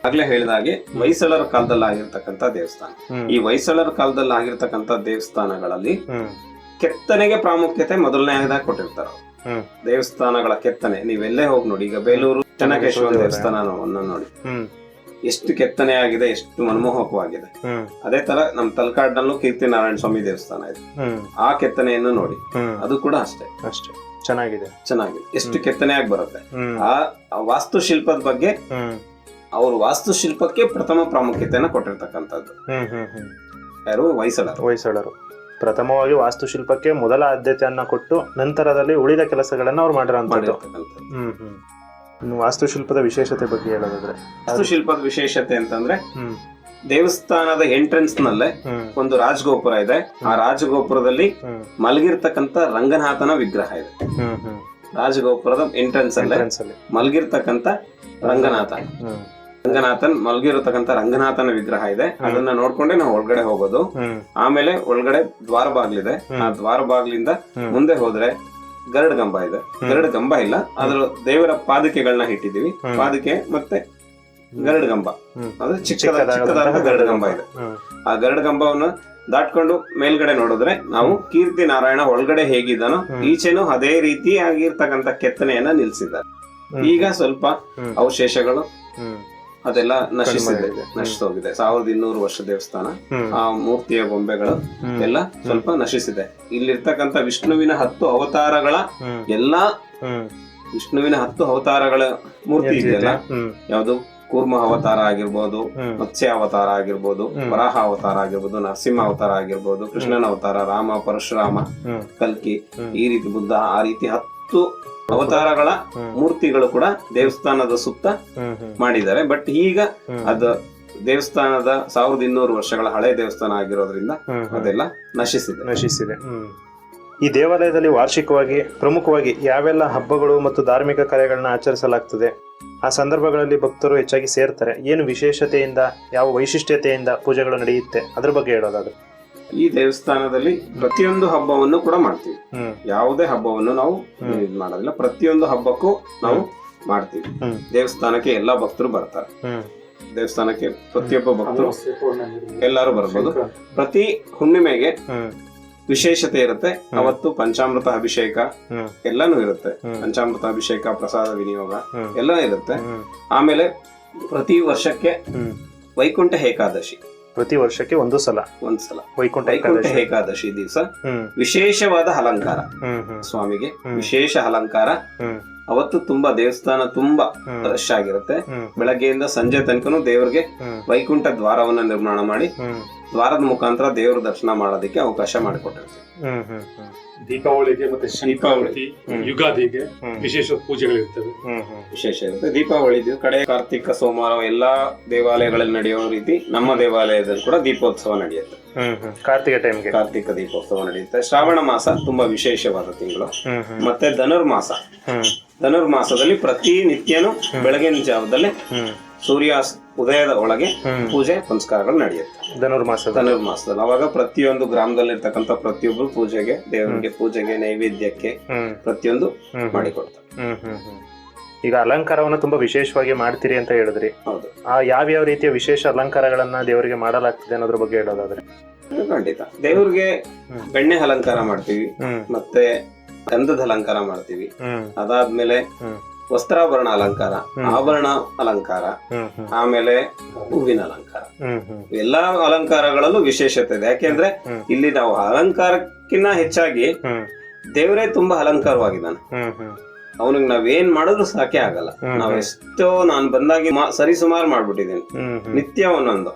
ಆಗ್ಲೇ ಹೇಳಿದ ಹಾಗೆ ಹೊಯ್ಸಳರ ಕಾಲದಲ್ಲಿ ಆಗಿರ್ತಕ್ಕಂತ ದೇವಸ್ಥಾನ. ಈ ಹೊಯ್ಸಳರ ಕಾಲದಲ್ಲಿ ಆಗಿರ್ತಕ್ಕಂತ ದೇವಸ್ಥಾನಗಳಲ್ಲಿ ಕೆತ್ತನೆಗೆ ಪ್ರಾಮುಖ್ಯತೆ ಮೊದಲನೇದಾಗಿ ಕೊಟ್ಟಿರ್ತಾರೆ ದೇವಸ್ಥಾನಗಳ ಕೆತ್ತನೆ ನೀವೆಲ್ಲೇ ಹೋಗಿ ನೋಡಿ ಈಗ ಬೇಲೂರು ಚೆನ್ನಕೇಶ್ವರ ದೇವಸ್ಥಾನವನ್ನು ನೋಡಿ. ಎಷ್ಟು ಕೆತ್ತನೆ ಆಗಿದೆ ಎಷ್ಟು ಮನಮೋಹಕವಾಗಿದೆ. ಅದೇ ತರ ನಮ್ ತಲಕಾಡ್ನಲ್ಲೂ ಕೀರ್ತಿ ನಾರಾಯಣ ಸ್ವಾಮಿ ದೇವಸ್ಥಾನ ಇದೆ. ಆ ಕೆತ್ತನೆಯನ್ನು ನೋಡಿ. ಅದು ಕೂಡ ಅಷ್ಟೇ. ಅಷ್ಟೇ. ಚೆನ್ನಾಗಿದೆ. ಚೆನ್ನಾಗಿದೆ. ಎಷ್ಟು ಕೆತ್ತನೆ ಆಗಿ ಬರುತ್ತೆ. ಆ ವಾಸ್ತುಶಿಲ್ಪದ ಬಗ್ಗೆ ಅವರು ವಾಸ್ತುಶಿಲ್ಪಕ್ಕೆ ಪ್ರಥಮ ಪ್ರಾಮುಖ್ಯತೆಯನ್ನು ಕೊಟ್ಟಿರ್ತಕ್ಕಂಥದ್ದು. ಹ್ಮ್ ಹ್ಮ್ ಹ್ಮ್. ಯಾರು? ಹೊಯ್ಸಳರು. ಹೊಯ್ಸಳರು. ಪ್ರಥಮವಾಗಿ ವಾಸ್ತುಶಿಲ್ಪಕ್ಕೆ ಮೊದಲ ಆದ್ಯತೆಯನ್ನ ಕೊಟ್ಟು ನಂತರದಲ್ಲಿ ಉಳಿದ ಕೆಲಸಗಳನ್ನ ಅವ್ರು ಮಾಡಿರೋಂಥದ್ದು. ಮಾಡಿರ್ತಕ್ಕಂಥದ್ದು. ಹ್ಮ್ ಹ್ಮ್. ಇನ್ನು ವಾಸ್ತುಶಿಲ್ಪದ ವಿಶೇಷತೆ ಬಗ್ಗೆ ಹೇಳೋದಾದ್ರೆ? ವಾಸ್ತುಶಿಲ್ಪದ ವಿಶೇಷತೆ ಅಂತಂದ್ರೆ ಹ್ಮ್. ದೇವಸ್ಥಾನದ ಎಂಟ್ರೆನ್ಸ್ ನಲ್ಲೇ ಹ್ಮ್. ಒಂದು ರಾಜಗೋಪುರ ಇದೆ. ಆ ರಾಜಗೋಪುರದಲ್ಲಿ ಹ್ಮ್. ಮಲಗಿರ್ತಕ್ಕಂಥ ರಂಗನಾಥನ ವಿಗ್ರಹ ಇದೆ. ಹ್ಮ್ ಹ್ಮ್. ರಾಜಗೋಪುರದ ಎಂಟ್ರೆನ್ಸ್ ಅಲ್ಲೇ ಮಲಗಿರ್ತಕ್ಕಂಥ ರಂಗನಾಥ. ಹ್ಮ್. ರಂಗನಾಥನ್ ಮಲಗಿರತಕ್ಕಂತ ರಂಗನಾಥನ ವಿಗ್ರಹ ಇದೆ. ಅದನ್ನ ನೋಡ್ಕೊಂಡೆ ನಾವು ಒಳಗಡೆ ಹೋಗೋದು. ಆಮೇಲೆ ಒಳಗಡೆ ದ್ವಾರ ಬಾಗ್ಲಿದೆ. ಆ ದ್ವಾರ ಬಾಗ್ಲಿಂದ. ಮುಂದೆ ಹೋದ್ರೆ ಗರಡ್ ಗಂಬ ಇದೆ. ಗರಡ್ ಗಂಬ ಇಲ್ಲ. ಅದ್ರ ದೇವರ ಪಾದಕೆಗಳನ್ನ ಇಟ್ಟಿದೀವಿ. ಪಾದಕೆ ಮತ್ತೆ ಗರಡ್ ಗಂಬ. ಅದು ಚಿಕ್ಕದ ಚಿಕ್ಕದಾದ ಗರುಡ್ ಗಂಬ ಇದೆ. ಆ ಗರಡ್ ಗಂಬವನ್ನ ದಾಟ್ಕೊಂಡು ಮೇಲ್ಗಡೆ ನೋಡಿದ್ರೆ ನಾವು ಕೀರ್ತಿ ನಾರಾಯಣ ಒಳಗಡೆ ಹೇಗಿದ್ದಾನೋ ಈಚೆನೂ ಅದೇ ರೀತಿ ಆಗಿರ್ತಕ್ಕಂತ ಕೆತ್ತನೆಯನ್ನ ನಿಲ್ಸಿದ್ದಾರೆ. ಈಗ ಸ್ವಲ್ಪ ಅವಶೇಷಗಳು. ಅದೆಲ್ಲ ನಶಿಸಿದೆ. ನಶಿಸೋಗಿದೆ ಸಾವಿರದ ಇನ್ನೂರು ವರ್ಷ ದೇವಸ್ಥಾನ ಆ ಮೂರ್ತಿಯ ಗೊಂಬೆಗಳು ಎಲ್ಲ ಸ್ವಲ್ಪ ನಶಿಸಿದೆ. ಇಲ್ಲಿರ್ತಕ್ಕಂತ ವಿಷ್ಣುವಿನ ಹತ್ತು ಅವತಾರಗಳ ಎಲ್ಲಾ ವಿಷ್ಣುವಿನ ಹತ್ತು ಅವತಾರಗಳ ಮೂರ್ತಿ ಇದೆಯಲ್ಲ? ಯಾವುದು? ಕೂರ್ಮ ಅವತಾರ ಆಗಿರ್ಬೋದು. ಮತ್ಸ್ಯ ಅವತಾರ ಆಗಿರ್ಬೋದು ವರಾಹ ಅವತಾರ ಆಗಿರ್ಬೋದು ನರಸಿಂಹ ಅವತಾರ ಆಗಿರ್ಬೋದು ಕೃಷ್ಣನ ಅವತಾರ ರಾಮ ಪರಶುರಾಮ ಕಲ್ಕಿ ಈ ರೀತಿ ಬುದ್ಧ ಆ ರೀತಿ ಹತ್ತು ಅವತಾರಗಳ ಮೂರ್ತಿಗಳು ಕೂಡ ದೇವಸ್ಥಾನದ ಸುತ್ತ ಮಾಡಿದ್ದಾರೆ. ಬಟ್ ಈಗ ಅದ ದೇವಸ್ಥಾನದ ಸಾವಿರದ ಇನ್ನೂರು ವರ್ಷಗಳ ಹಳೆ ದೇವಸ್ಥಾನ ಆಗಿರೋದ್ರಿಂದ. ಅದೆಲ್ಲ ನಶಿಸಿದೆ. ನಶಿಸಿದೆ. ಈ ದೇವಾಲಯದಲ್ಲಿ ವಾರ್ಷಿಕವಾಗಿ ಪ್ರಮುಖವಾಗಿ ಯಾವೆಲ್ಲ ಹಬ್ಬಗಳು ಮತ್ತು ಧಾರ್ಮಿಕ ಕಾರ್ಯಗಳನ್ನ ಆಚರಿಸಲಾಗ್ತದೆ? ಆ ಸಂದರ್ಭಗಳಲ್ಲಿ ಭಕ್ತರು ಹೆಚ್ಚಾಗಿ ಸೇರ್ತಾರೆ. ಏನು ವಿಶೇಷತೆಯಿಂದ ಯಾವ ವೈಶಿಷ್ಟ್ಯತೆಯಿಂದ ಪೂಜೆಗಳು ನಡೆಯುತ್ತೆ? ಅದ್ರ ಬಗ್ಗೆ ಹೇಳೋದಾದ್ರೆ. ಈ ದೇವಸ್ಥಾನದಲ್ಲಿ ಪ್ರತಿಯೊಂದು ಹಬ್ಬವನ್ನು ಕೂಡ ಮಾಡ್ತೀವಿ. ಯಾವುದೇ ಹಬ್ಬವನ್ನು ನಾವು ಇದು ಮಾಡೋದಿಲ್ಲ. ಪ್ರತಿಯೊಂದು ಹಬ್ಬಕ್ಕೂ ನಾವು ಮಾಡ್ತೀವಿ. ದೇವಸ್ಥಾನಕ್ಕೆ ಎಲ್ಲಾ ಭಕ್ತರು ಬರ್ತಾರೆ. ದೇವಸ್ಥಾನಕ್ಕೆ ಪ್ರತಿಯೊಬ್ಬ ಭಕ್ತರು ಎಲ್ಲರೂ ಬರ್ಬೋದು. ಪ್ರತಿ ಹುಣ್ಣಿಮೆಗೆ ವಿಶೇಷತೆ ಇರುತ್ತೆ. ಅವತ್ತು ಪಂಚಾಮೃತ ಅಭಿಷೇಕ ಎಲ್ಲಾನು ಇರುತ್ತೆ. ಪಂಚಾಮೃತ ಅಭಿಷೇಕ ಪ್ರಸಾದ ವಿನಿಯೋಗ. ಎಲ್ಲ ಇರುತ್ತೆ. ಆಮೇಲೆ ಪ್ರತಿ ವರ್ಷಕ್ಕೆ ವೈಕುಂಠ ಏಕಾದಶಿ. ಪ್ರತಿ ವರ್ಷಕ್ಕೆ ಒಂದು ಸಲ. ಒಂದ್ಸಲ ವೈಕುಂಠ ವೈಕುಂಠ ಏಕಾದಶಿ. ಏಕಾದಶಿ ದಿವಸ. ವಿಶೇಷವಾದ ಅಲಂಕಾರ ಸ್ವಾಮಿಗೆ. ವಿಶೇಷ ಅಲಂಕಾರ. ಅವತ್ತು ತುಂಬಾ ದೇವಸ್ಥಾನ ತುಂಬಾ. ರಶ್ ಆಗಿರುತ್ತೆ. ಬೆಳಗ್ಗೆಯಿಂದ ಸಂಜೆ ತನಕನು ದೇವರಿಗೆ ವೈಕುಂಠ ದ್ವಾರವನ್ನ ನಿರ್ಮಾಣ ಮಾಡಿ ದ್ವಾರದ ಮುಖಾಂತರ ದೇವರ ದರ್ಶನ ಮಾಡೋದಕ್ಕೆ ಅವಕಾಶ ಮಾಡಿಕೊಟ್ಟಿರ್ತೀವಿ. ಹ್ಮ್ ಹ್ಮ್ ಹ್ಮ್. ದೀಪಾವಳಿಗೆ ಮತ್ತೆ ದೀಪಾವಳಿ. ಯುಗಾದಿಗೆ. ವಿಶೇಷ ಪೂಜೆಗಳಿರ್ತವೆ. ವಿಶೇಷ ಇರುತ್ತೆ. ದೀಪಾವಳಿ ಕಡೆ ಕಾರ್ತಿಕ ಸೋಮವಾರ ಎಲ್ಲಾ ದೇವಾಲಯಗಳಲ್ಲಿ ನಡೆಯೋ ರೀತಿ ನಮ್ಮ ದೇವಾಲಯದಲ್ಲಿ ಕೂಡ ದೀಪೋತ್ಸವ ನಡೆಯುತ್ತೆ. ಕಾರ್ತಿಕ ಟೈಮ್ಗೆ ಕಾರ್ತಿಕ ದೀಪೋತ್ಸವ ನಡೆಯುತ್ತೆ. ಶ್ರಾವಣ ಮಾಸ ತುಂಬಾ ವಿಶೇಷವಾದ ತಿಂಗಳು. ಮತ್ತೆ ಧನುರ್ಮಾಸ. ಹ್ಮ್. ಧನುರ್ಮಾಸದಲ್ಲಿ ಪ್ರತಿ ನಿತ್ಯನೂ ಬೆಳಗಿನ ಜಾವದಲ್ಲಿ ಹ್ಮ್. ಸೂರ್ಯ ಉದಯದ ಒಳಗೆ. ಪೂಜೆ ಪುನಸ್ಕಾರಗಳು ನಡೆಯುತ್ತೆ. ಧನುರ್ಮಾಸ ಧನುರ್ಮಾಸದಲ್ಲಿ. ಅವಾಗ ಪ್ರತಿಯೊಂದು ಗ್ರಾಮದಲ್ಲಿರ್ತಕ್ಕಂಥ ಪ್ರತಿಯೊಬ್ರು ಪೂಜೆಗೆ ದೇವರಿಗೆ ಪೂಜೆಗೆ ನೈವೇದ್ಯಕ್ಕೆ ಪ್ರತಿಯೊಂದು. ಮಾಡಿಕೊಡ್ತಾರೆ. ಈಗ ಅಲಂಕಾರವನ್ನು ತುಂಬಾ ವಿಶೇಷವಾಗಿ ಮಾಡ್ತೀರಿ ಅಂತ ಹೇಳಿದ್ರಿ. ಹೌದು. ಆ ಯಾವ್ಯಾವ ರೀತಿಯ ವಿಶೇಷ ಅಲಂಕಾರಗಳನ್ನ ದೇವರಿಗೆ ಮಾಡಲಾಗ್ತದೆ ಅನ್ನೋದ್ರ ಬಗ್ಗೆ ಹೇಳೋದಾದ್ರೆ? ಖಂಡಿತ. ದೇವ್ರಿಗೆ. ಬೆಣ್ಣೆ ಅಲಂಕಾರ ಮಾಡ್ತೀವಿ ಮತ್ತೆ ಗಂಧದ ಅಲಂಕಾರ ಮಾಡ್ತೀವಿ. ಅದಾದ್ಮೇಲೆ ವಸ್ತ್ರಾಭರಣ ಅಲಂಕಾರ ಆಭರಣ ಅಲಂಕಾರ ಆಮೇಲೆ ಹೂವಿನ ಅಲಂಕಾರ. ಎಲ್ಲಾ ಅಲಂಕಾರಗಳಲ್ಲೂ ವಿಶೇಷತೆ ಇದೆ. ಯಾಕೆಂದ್ರೆ. ಇಲ್ಲಿ ನಾವು ಅಲಂಕಾರಕ್ಕಿಂತ ಹೆಚ್ಚಾಗಿ ದೇವರೇ ತುಂಬಾ ಅಲಂಕಾರವಾಗಿದ್ದಾನೆ. ಅವನಿಗೆ ನಾವೇನ್ ಮಾಡಿದ್ರು ಸಾಕೆ ಆಗಲ್ಲ. ನಾವೆಷ್ಟೋ ನಾವ್ ಎಷ್ಟೋ ನಾನು ಬಂದಾಗಿ ಸರಿ ಸುಮಾರು ಮಾಡ್ಬಿಟ್ಟಿದ್ದೀನಿ. ನಿತ್ಯ ಒಂದೊಂದು.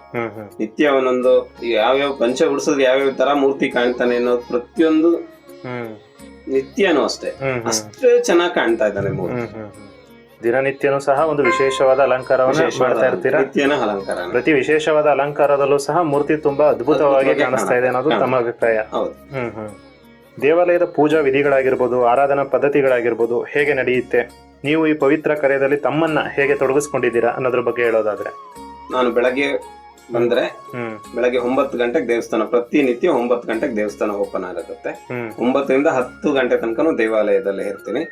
ನಿತ್ಯ ಒಂದೊಂದು ಯಾವ್ಯಾವ ಪಂಚ ಉಡ್ಸಿದ್ರೆ ಯಾವ್ಯಾವ ತರ ಮೂರ್ತಿ ಕಾಣ್ತಾನೆ ಅನ್ನೋದು ಪ್ರತಿಯೊಂದು ನಿತ್ಯನೂ ಅಷ್ಟೇ. ಅಷ್ಟೇ ಚೆನ್ನಾಗಿ ಕಾಣ್ತಾ ಇದ್ದಾನೆ ಮೂರ್ತಿ. ದಿನನಿತ್ಯನೂ ಸಹ ಒಂದು ವಿಶೇಷವಾದ ಅಲಂಕಾರವನ್ನು ಮಾಡ್ತಾ ಇರ್ತೀರಾ? ಅಲಂಕಾರ. ಪ್ರತಿ ವಿಶೇಷವಾದ ಅಲಂಕಾರದಲ್ಲೂ ಸಹ ಮೂರ್ತಿ ತುಂಬಾ ಅದ್ಭುತವಾಗಿ ಕಾಣಿಸ್ತಾ ಇದೆ ಅನ್ನೋದು ತಮ್ಮ ಅಭಿಪ್ರಾಯ. ಹ್ಮ್ ಹ್ಮ್. ದೇವಾಲಯದ ಪೂಜಾ ವಿಧಿಗಳಾಗಿರ್ಬೋದು ಆರಾಧನಾ ಪದ್ಧತಿಗಳಾಗಿರ್ಬೋದು ಹೇಗೆ ನಡೆಯುತ್ತೆ? ನೀವು ಈ ಪವಿತ್ರ ಕಾರ್ಯದಲ್ಲಿ ತಮ್ಮನ್ನ ಹೇಗೆ ತೊಡಗಿಸ್ಕೊಂಡಿದ್ದೀರಾ ಅನ್ನೋದ್ರ ಬಗ್ಗೆ ಹೇಳೋದಾದ್ರೆ. ನಾನು ಬೆಳಗ್ಗೆ ಬಂದ್ರೆ ಬೆಳಗ್ಗೆ ಒಂಬತ್ತು ಗಂಟೆಗೆ ದೇವಸ್ಥಾನ ಪ್ರತಿನಿತ್ಯ ಒಂಬತ್ತು ಗಂಟೆಗೆ ದೇವಸ್ಥಾನ ಓಪನ್ ಆಗುತ್ತೆ. ಒಂಬತ್ತರಿಂದ ಹತ್ತು ಗಂಟೆ ತನಕನೂ ದೇವಾಲಯದಲ್ಲೇ ಇರ್ತೀನಿ.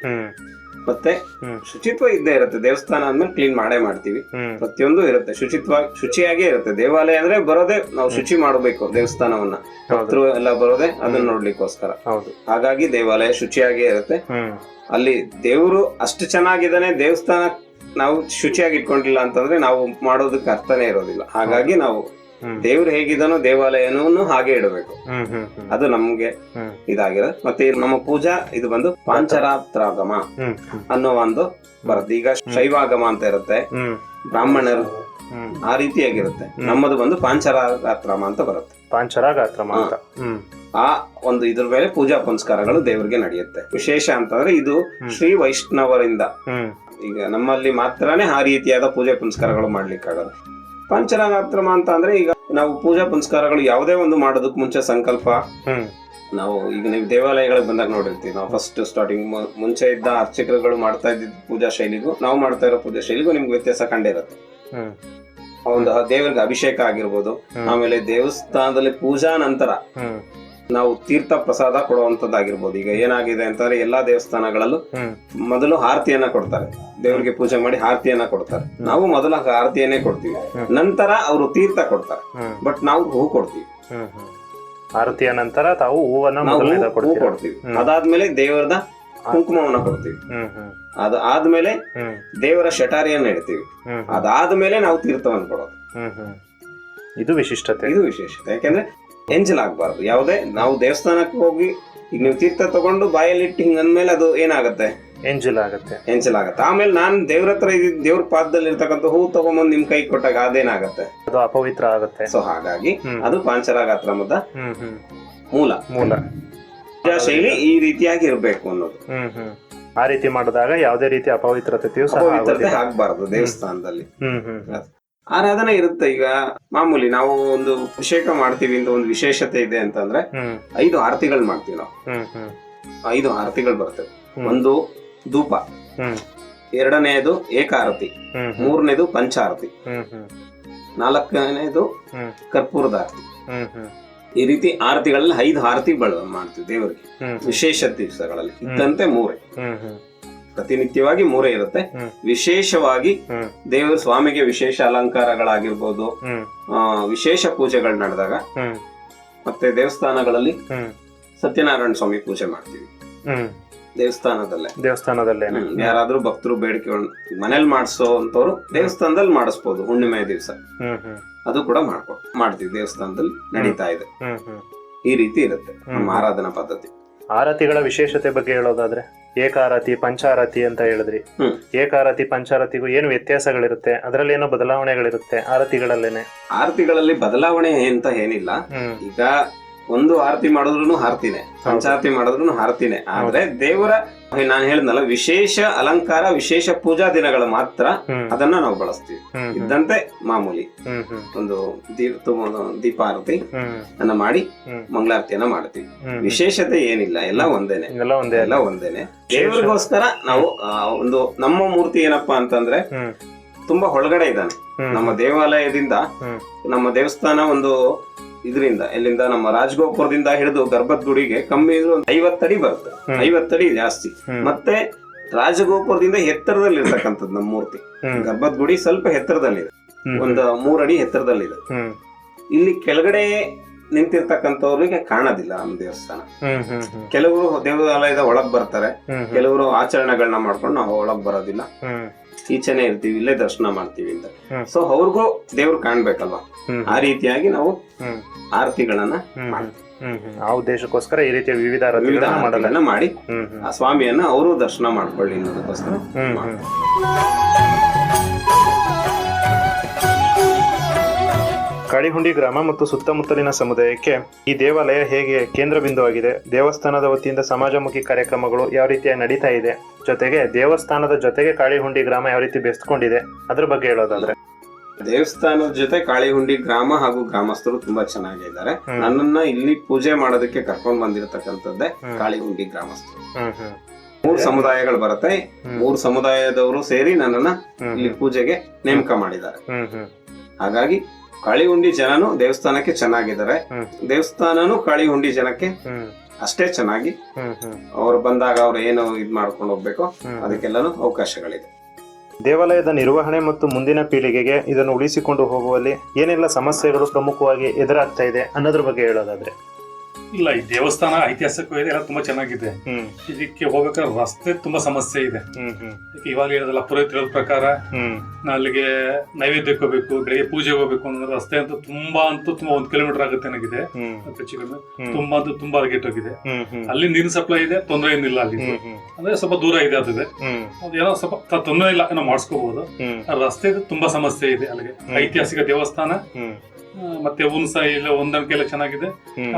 ಮತ್ತೆ ಶುಚಿತ್ವ ಇದ್ದೇ ಇರುತ್ತೆ. ದೇವಸ್ಥಾನ ಅಂದ್ಮೇಲೆ ಕ್ಲೀನ್ ಮಾಡೇ ಮಾಡ್ತೀವಿ. ಪ್ರತಿಯೊಂದು ಇರುತ್ತೆ. ಶುಚಿತ್ವ ಶುಚಿಯಾಗೇ ಇರುತ್ತೆ. ದೇವಾಲಯ ಅಂದ್ರೆ ಬರೋದೇ ನಾವು ಶುಚಿ ಮಾಡಬೇಕು ದೇವಸ್ಥಾನವನ್ನ. ಹೌದು. ಭಕ್ತರು ಎಲ್ಲ ಬರೋದೇ ಅದನ್ನ ನೋಡ್ಲಿಕ್ಕೋಸ್ಕರ. ಹಾಗಾಗಿ ದೇವಾಲಯ ಶುಚಿಯಾಗೇ ಇರುತ್ತೆ. ಅಲ್ಲಿ ದೇವರು ಅಷ್ಟು ಚೆನ್ನಾಗಿದ್ದಾನೆ ದೇವಸ್ಥಾನ ನಾವು ಶುಚಿಯಾಗಿ ಇಟ್ಕೊಂಡಿಲ್ಲ ಅಂತಂದ್ರೆ ನಾವು ಮಾಡೋದಕ್ಕೆ ಅರ್ಥನೇ ಇರೋದಿಲ್ಲ. ಹಾಗಾಗಿ ನಾವು ದೇವ್ರು ಹೇಗಿದ್ದಾನೋ ದೇವಾಲಯನೂ ಹಾಗೆ ಇಡಬೇಕು. ಅದು ನಮ್ಗೆ ಹ್ಮ್. ಇದಾಗಿರೋದು. ಮತ್ತೆ ನಮ್ಮ ಪೂಜಾ ಇದು ಬಂದು ಪಾಂಚರಾತ್ರಾಗಮ ಅನ್ನೋ ಒಂದು ಬರುತ್ತೆ. ಈಗ ಶೈವಾಗಮ ಅಂತ ಇರುತ್ತೆ. ಬ್ರಾಹ್ಮಣರು ಹ್ಮ್. ಆ ರೀತಿಯಾಗಿರುತ್ತೆ. ನಮ್ಮದು ಬಂದು ಪಾಂಚರಾತ್ರಾಮ ಅಂತ ಬರುತ್ತೆ. ಪಾಂಚರ ಗಾತ್ರಮ ಅಂತ ಆ ಒಂದು ಇದ್ರ ಮೇಲೆ ಪೂಜಾ ಪುನಸ್ಕಾರಗಳು ದೇವರಿಗೆ ನಡೆಯುತ್ತೆ. ವಿಶೇಷ ಅಂತಂದ್ರೆ ಇದು ಶ್ರೀ ವೈಷ್ಣವರಿಂದ ಈಗ ನಮ್ಮಲ್ಲಿ ಮಾತ್ರನೇ ಆ ರೀತಿಯಾದ ಪೂಜೆ ಪುನಸ್ಕಾರಗಳು ಮಾಡ್ಲಿಕ್ಕಾಗಲ್ಲ. ಪಂಚರಾಗಾತ್ರಮ ಅಂತ ಅಂದ್ರೆ ಈಗ ನಾವು ಪೂಜಾ ಪುನಸ್ಕಾರಗಳು ಯಾವುದೇ ಒಂದು ಮಾಡೋದಕ್ಕೆ ಮುಂಚೆ ಸಂಕಲ್ಪ. ನಾವು ಈಗ ನೀವು ದೇವಾಲಯಗಳಿಗೆ ಬಂದಾಗ ನೋಡಿರ್ತೀವಿ ನಾವು ಫಸ್ಟ್ ಸ್ಟಾರ್ಟಿಂಗ್ ಮುಂಚೆ ಇದ್ದ ಅರ್ಚಕರುಗಳು ಮಾಡ್ತಾ ಇದ್ದ ಪೂಜಾ ಶೈಲಿಗೂ ನಾವು ಮಾಡ್ತಾ ಇರೋ ಪೂಜಾ ಶೈಲಿಗೂ ನಿಮ್ಗೆ ವ್ಯತ್ಯಾಸ ಕಂಡೇ ಇರುತ್ತೆ. ಹ್ಮ್. ಒಂದು ದೇವರಿಗೆ ಅಭಿಷೇಕ ಆಗಿರ್ಬೋದು ಆಮೇಲೆ ದೇವಸ್ಥಾನದಲ್ಲಿ ಪೂಜಾ ನಂತರ ನಾವು ತೀರ್ಥ ಪ್ರಸಾದ ಕೊಡುವಂತದ್ದಾಗಿರ್ಬೋದು ಈಗ ಏನಾಗಿದೆ ಅಂತಂದ್ರೆ ಎಲ್ಲಾ ದೇವಸ್ಥಾನಗಳಲ್ಲೂ ಮೊದಲು ಆರತಿಯನ್ನ ಕೊಡ್ತಾರೆ. ದೇವರಿಗೆ ಪೂಜೆ ಮಾಡಿ ಆರತಿಯನ್ನ ಕೊಡ್ತಾರೆ. ನಾವು ಮೊದಲು ಆರತಿಯನ್ನೇ ಕೊಡ್ತೀವಿ. ನಂತರ ಅವರು ತೀರ್ಥ ಕೊಡ್ತಾರೆ. ಬಟ್ ನಾವು ಹೂ ಕೊಡ್ತೀವಿ. ಆರತಿಯ ನಂತರ ತಾವು ಹೂವನ್ನ ಕೊಡ್ತೀವಿ. ಅದಾದ್ಮೇಲೆ ದೇವರದ ಕುಂಕುಮವನ್ನ ಕೊಡ್ತೀವಿ. ಅದು ಆದ್ಮೇಲೆ ದೇವರ ಶಟಾರಿಯನ್ನ ಇಡ್ತೀವಿ. ಅದಾದ್ಮೇಲೆ ನಾವು ತೀರ್ಥವನ್ನು ಕೊಡೋದು. ಇದು ವಿಶಿಷ್ಟತೆ. ಇದು ವಿಶೇಷತೆ. ಯಾಕೆಂದ್ರೆ ಎಂಜಲಾಗಬಾರ್ದು ಯಾವುದೇ ನಾವು ದೇವಸ್ಥಾನಕ್ಕೆ ಹೋಗಿ ಈಗ ನೀವು ತೀರ್ಥ ತಗೊಂಡು ಬಾಯಲ್ಲಿ ಇಟ್ಟು ಅಂದಮೇಲೆ ಅದು ಏನಾಗುತ್ತೆ? ಎಂಜಲ್ ಆಗುತ್ತೆ. ಎಂಜಲ್ ಆಗುತ್ತೆ. ಆಮೇಲೆ ನಾನು ದೇವ್ರ ಹತ್ರ ದೇವ್ರ ಪಾದದಲ್ಲಿ ಇರ್ತಕ್ಕಂಥ ಹೂ ತಗೊಂಬಂದು ನಿಮ್ ಕೈ ಕೊಟ್ಟಾಗ ಅದೇನಾಗತ್ತೆ? ಅದು ಅಪವಿತ್ರ ಆಗುತ್ತೆ. ಸೊ ಹಾಗಾಗಿ ಹ್ಮ್. ಅದು ಪಾಂಚರ ಹ್ಮ್ ಹ್ಮ್. ಮೂಲ. ಮೂಲ. ಪೂಜಾ ಶೈಲಿ ಈ ರೀತಿಯಾಗಿ ಇರಬೇಕು ಅನ್ನೋದು. ಹ್ಮ್ ಹ್ಮ್. ಆ ರೀತಿ ಮಾಡಿದಾಗ ಯಾವುದೇ ರೀತಿ ಅಪವಿತ್ರತೆಯೂ ಸಹ ಅಪವಿತ್ರತೆ ಆಗಬಾರದು ಆಗ್ಬಾರ್ದು ದೇವಸ್ಥಾನದಲ್ಲಿ. ಹ್ಮ್ ಹ್ಮ್ ಆರಾಧನೆ ಇರುತ್ತೆ ಈಗ. ಮಾಮೂಲಿ ನಾವು ಒಂದು ಅಭಿಷೇಕ ಮಾಡ್ತೀವಿ ಅಂತ ಒಂದು ವಿಶೇಷತೆ ಇದೆ ಅಂತಂದ್ರೆ ಐದು ಆರತಿಗಳು ಮಾಡ್ತೀವಿ ನಾವು. ಐದು ಆರತಿಗಳು ಬರ್ತವೆ ಒಂದು ಧೂಪ ಎರಡನೇದು ಎರಡನೆಯದು ಏಕಾರತಿ ಮೂರನೇದು ಪಂಚಾರತಿ ನಾಲ್ಕನೇದು ಕರ್ಪೂರದ ಆರತಿ ಈ ರೀತಿ ಆರತಿಗಳಲ್ಲಿ ಐದು ಆರತಿ ಬಳ ಮಾಡ್ತೀವಿ ದೇವರಿಗೆ. ವಿಶೇಷ ದಿವಸಗಳಲ್ಲಿ. ಇದ್ದಂತೆ ಮೂರೇ. ಪ್ರತಿನಿತ್ಯವಾಗಿ ಮೂರೇ ಇರುತ್ತೆ. ವಿಶೇಷವಾಗಿ ದೇವರು ಸ್ವಾಮಿಗೆ ವಿಶೇಷ ಅಲಂಕಾರಗಳಾಗಿರ್ಬೋದು ವಿಶೇಷ ಪೂಜೆಗಳು ನಡೆದಾಗ ಮತ್ತೆ ದೇವಸ್ಥಾನಗಳಲ್ಲಿ ಸತ್ಯನಾರಾಯಣ ಸ್ವಾಮಿ ಪೂಜೆ ಮಾಡ್ತೀವಿ. ದೇವಸ್ಥಾನದಲ್ಲೇ. ದೇವಸ್ಥಾನದಲ್ಲೇ. ಯಾರಾದ್ರೂ ಭಕ್ತರು ಬೇಡಿಕೆ ಮನೇಲಿ ಮಾಡಿಸೋ ಅಂತವ್ರು ದೇವಸ್ಥಾನದಲ್ಲಿ ಮಾಡಿಸ್ಬೋದು ಹುಣ್ಣಿಮೆ ದಿವಸ. ಅದು ಕೂಡ ಮಾಡ್ಕೊ ಮಾಡ್ತೀವಿ ದೇವಸ್ಥಾನದಲ್ಲಿ ನಡೀತಾ ಇದೆ. ಈ ರೀತಿ ಇರುತ್ತೆ ನಮ್ಮ ಆರಾಧನಾ ಪದ್ಧತಿ. ಆರತಿಗಳ ವಿಶೇಷತೆ ಬಗ್ಗೆ ಹೇಳೋದಾದ್ರೆ? ಏಕಾರತಿ ಪಂಚಾರತಿ ಅಂತ ಹೇಳಿದ್ರಿ. ಏಕಾರತಿ ಪಂಚಾರತಿಗೂ ಏನು ವ್ಯತ್ಯಾಸಗಳಿರುತ್ತೆ? ಅದರಲ್ಲಿ ಏನೋ ಬದಲಾವಣೆಗಳಿರುತ್ತೆ ಆರತಿಗಳಲ್ಲೇನೆ. ಆರತಿಗಳಲ್ಲಿ ಬದಲಾವಣೆ ಅಂತ ಏನಿಲ್ಲ. ಈಗ ಒಂದು ಆರತಿ ಮಾಡಿದ್ರು ಹಾರ್ತಿನೇ ಪಂಚಾರತಿ ಮಾಡಿದ್ರು ಹಾರ್ತಿನೇ. ಆದ್ರೆ ದೇವರ ನಾನು ಹೇಳಿದ್ನಲ್ಲ ವಿಶೇಷ ಅಲಂಕಾರ ವಿಶೇಷ ಪೂಜಾ ದಿನಗಳು ಮಾತ್ರ ಅದನ್ನ ನಾವು ಬಳಸ್ತೀವಿ. ಇದ್ದಂತೆ ಮಾಮೂಲಿ ಒಂದು ದೀಪ ಆರತಿ ಅನ್ನ ಮಾಡಿ ಮಂಗಳಾರತಿಯನ್ನ ಮಾಡ್ತೀವಿ. ವಿಶೇಷತೆ ಏನಿಲ್ಲ ಎಲ್ಲ ಒಂದೇನೆ. ಎಲ್ಲ ಒಂದೇನೆ. ದೇವರಿಗೋಸ್ಕರ ನಾವು ಒಂದು ನಮ್ಮ ಮೂರ್ತಿ ಏನಪ್ಪಾ ಅಂತಂದ್ರೆ ತುಂಬಾ ಒಳಗಡೆ ಇದ್ದಾನೆ. ನಮ್ಮ ದೇವಾಲಯದಿಂದ ನಮ್ಮ ದೇವಸ್ಥಾನ ಒಂದು ಇದರಿಂದ ಎಲ್ಲಿಂದ ನಮ್ಮ ರಾಜಗೋಪುರದಿಂದ ಹಿಡಿದು ಗರ್ಭದ ಗುಡಿಗೆ ಕಮ್ಮಿ ಇದ್ರು ಒಂದು ಐವತ್ತಡಿ ಬರುತ್ತೆ. ಐವತ್ತಡಿ ಜಾಸ್ತಿ. ಮತ್ತೆ ರಾಜಗೋಪುರದಿಂದ ಎತ್ತರದಲ್ಲಿ ಇರ್ತಕ್ಕಂಥದ್ದು ನಮ್ಮ ಮೂರ್ತಿ. ಗುಡಿ ಸ್ವಲ್ಪ ಎತ್ತರದಲ್ಲಿದೆ. ಒಂದು ಮೂರಡಿ ಎತ್ತರದಲ್ಲಿದೆ. ಇಲ್ಲಿ ಕೆಳಗಡೆ ನಿಂತಿರ್ತಕ್ಕಂಥವ್ರಿಗೆ ಕಾಣೋದಿಲ್ಲ ನಮ್ಮ ದೇವಸ್ಥಾನ. ಕೆಲವರು ದೇವಾಲಯದ ಒಳಗ್ ಬರ್ತಾರೆ. ಕೆಲವರು ಆಚರಣೆಗಳನ್ನ ಮಾಡ್ಕೊಂಡು ನಾವು ಒಳಗ್ ಬರೋದಿಲ್ಲ. ಈಚೆನೆ ಇರ್ತೀವಿ ಇಲ್ಲೇ ದರ್ಶನ ಮಾಡ್ತೀವಿ ಅಂತ. ಸೊ ಅವ್ರಿಗೂ ದೇವ್ರು ಕಾಣ್ಬೇಕಲ್ವಾ? ಆ ರೀತಿಯಾಗಿ ನಾವು ಆರತಿಗಳನ್ನ ಮಾಡ್ತೀವಿ. ಆ ಉದ್ದೇಶಕ್ಕೋಸ್ಕರ ಈ ರೀತಿಯ ವಿವಿಧ ಆರತಿಗಳನ್ನ ಮಾಡಿ ಆ ಸ್ವಾಮಿಯನ್ನ ಅವರು ದರ್ಶನ ಮಾಡ್ಕೊಳ್ಳಿ ಅನ್ನೋದಕ್ಕೋಸ್ಕರ ಕಾಳಿಹುಂಡಿ ಗ್ರಾಮ ಮತ್ತು ಸುತ್ತಮುತ್ತಲಿನ ಸಮುದಾಯಕ್ಕೆ ಈ ದೇವಾಲಯ ಹೇಗೆ ಕೇಂದ್ರ ಬಿಂದುವಾಗಿದೆ ದೇವಸ್ಥಾನದ ವತಿಯಿಂದ ಸಮಾಜಮುಖಿ ಕಾರ್ಯಕ್ರಮಗಳು ಯಾವ ರೀತಿಯಾಗಿ ನಡೀತಾ ಇದೆ ಜೊತೆಗೆ ದೇವಸ್ಥಾನದ ಜೊತೆಗೆ ಕಾಳಿಹುಂಡಿ ಗ್ರಾಮ ಯಾವ ರೀತಿ ಬೆಸ್ತ್ಕೊಂಡಿದೆ ಅದ್ರ ಬಗ್ಗೆ ಹೇಳೋದಾದ್ರೆ. ದೇವಸ್ಥಾನದ ಜೊತೆ ಕಾಳಿಹುಂಡಿ ಗ್ರಾಮ ಹಾಗೂ ಗ್ರಾಮಸ್ಥರು ತುಂಬಾ ಚೆನ್ನಾಗಿದ್ದಾರೆ. ನನ್ನನ್ನ ಇಲ್ಲಿ ಪೂಜೆ ಮಾಡೋದಕ್ಕೆ ಕರ್ಕೊಂಡ್ ಬಂದಿರತಕ್ಕಂಥದ್ದೇ ಕಾಳಿಹುಂಡಿ ಗ್ರಾಮಸ್ಥರು. ಮೂರ್ ಸಮುದಾಯಗಳು ಬರುತ್ತೆ. ಮೂರು ಸಮುದಾಯದವರು ಸೇರಿ ನನ್ನನ್ನ ಇಲ್ಲಿ ಪೂಜೆಗೆ ನೇಮಕ ಮಾಡಿದ್ದಾರೆ. ಹಾಗಾಗಿ ಕಾಳಿಹುಂಡಿ ಜನನು ದೇವಸ್ಥಾನಕ್ಕೆ ಚೆನ್ನಾಗಿದ್ದಾರೆ. ದೇವಸ್ಥಾನನು ಕಾಳಿಹುಂಡಿ ಜನಕ್ಕೆ ಅಷ್ಟೇ ಚೆನ್ನಾಗಿ ಅವ್ರು ಬಂದಾಗ ಅವ್ರು ಏನು ಇದ್ ಮಾಡ್ಕೊಂಡು ಹೋಗ್ಬೇಕು ಅದಕ್ಕೆಲ್ಲಾನು ಅದಕ್ಕೆಲ್ಲನೂ ಅವಕಾಶಗಳಿದೆ. ದೇವಾಲಯದ ನಿರ್ವಹಣೆ ಮತ್ತು ಮುಂದಿನ ಪೀಳಿಗೆಗೆ ಇದನ್ನು ಉಳಿಸಿಕೊಂಡು ಹೋಗುವಲ್ಲಿ ಏನೆಲ್ಲ ಸಮಸ್ಯೆಗಳು ಪ್ರಮುಖವಾಗಿ ಎದುರಾಗ್ತಾ ಇದೆ ಅನ್ನೋದ್ರ ಬಗ್ಗೆ ಹೇಳೋದಾದ್ರೆ. ಇಲ್ಲ ಈ ದೇವಸ್ಥಾನ ಐತಿಹಾಸಿಕ ಇದೆ ಎಲ್ಲ ತುಂಬಾ ಚೆನ್ನಾಗಿದೆ. ಹ್ಮ್. ಇದಕ್ಕೆ ಹೋಗ್ಬೇಕಾದ್ರೆ ರಸ್ತೆ ತುಂಬಾ ಸಮಸ್ಯೆ ಇದೆ. ಹ್ಮ್ ಹ್ಮ್. ಇದಕ್ಕೆ ಇವಾಗ ಹೇಳೋದಲ್ಲ ಪುರೋಹಿತ ಹೇಳೋದ್ ಪ್ರಕಾರ ಹ್ಮ್. ನಾ ಅಲ್ಲಿಗೆ ನೈವೇದ್ಯಕ್ಕೆ ಹೋಗ್ಬೇಕು ಬೆಳಿಗ್ಗೆ ಪೂಜೆಗೆ ಹೋಗ್ಬೇಕು ಅಂದ್ರೆ ರಸ್ತೆ ಅಂತೂ ತುಂಬಾ ಅಂತೂ ತುಂಬಾ ಒಂದ್ ಕಿಲೋಮೀಟರ್ ಆಗುತ್ತೆ ನನಗಿದೆ. ಹ್ಮ್. ಹೆಚ್ಚು ಕಡಿಮೆ ಹ್ಮ್. ತುಂಬಾ ಅಂತೂ ತುಂಬಾ ಹೋಗಿದೆ. ಹ್ಮ್ ಹ್ಮ್. ಅಲ್ಲಿ ನೀರಿನ ಸಪ್ಲೈ ಇದೆ ತೊಂದರೆ ಏನಿಲ್ಲ ಅಲ್ಲಿ. ಹ್ಮ್ ಹ್ಮ್. ಅಂದ್ರೆ ಸ್ವಲ್ಪ ದೂರ ಇದೆ ಅದು ಹ್ಮ್. ಅದೇನೋ ಸ್ವಲ್ಪ ತ- ತೊಂದರೆ ಇಲ್ಲ ಏನೋ ಮಾಡಿಸ್ಕೋಬಹುದು ಹ್ಮ್. ರಸ್ತೆ ತುಂಬಾ ಸಮಸ್ಯೆ ಇದೆ ಅಲ್ಲಿಗೆ. ಐತಿಹಾಸಿಕ ದೇವಸ್ಥಾನ. ಹ್ಮ್. ಮತ್ತೆ ಹುಣಸ ಇಲ್ಲ ಹೊಂದಾಣಿಕೆ ಎಲ್ಲ ಚೆನ್ನಾಗಿದೆ.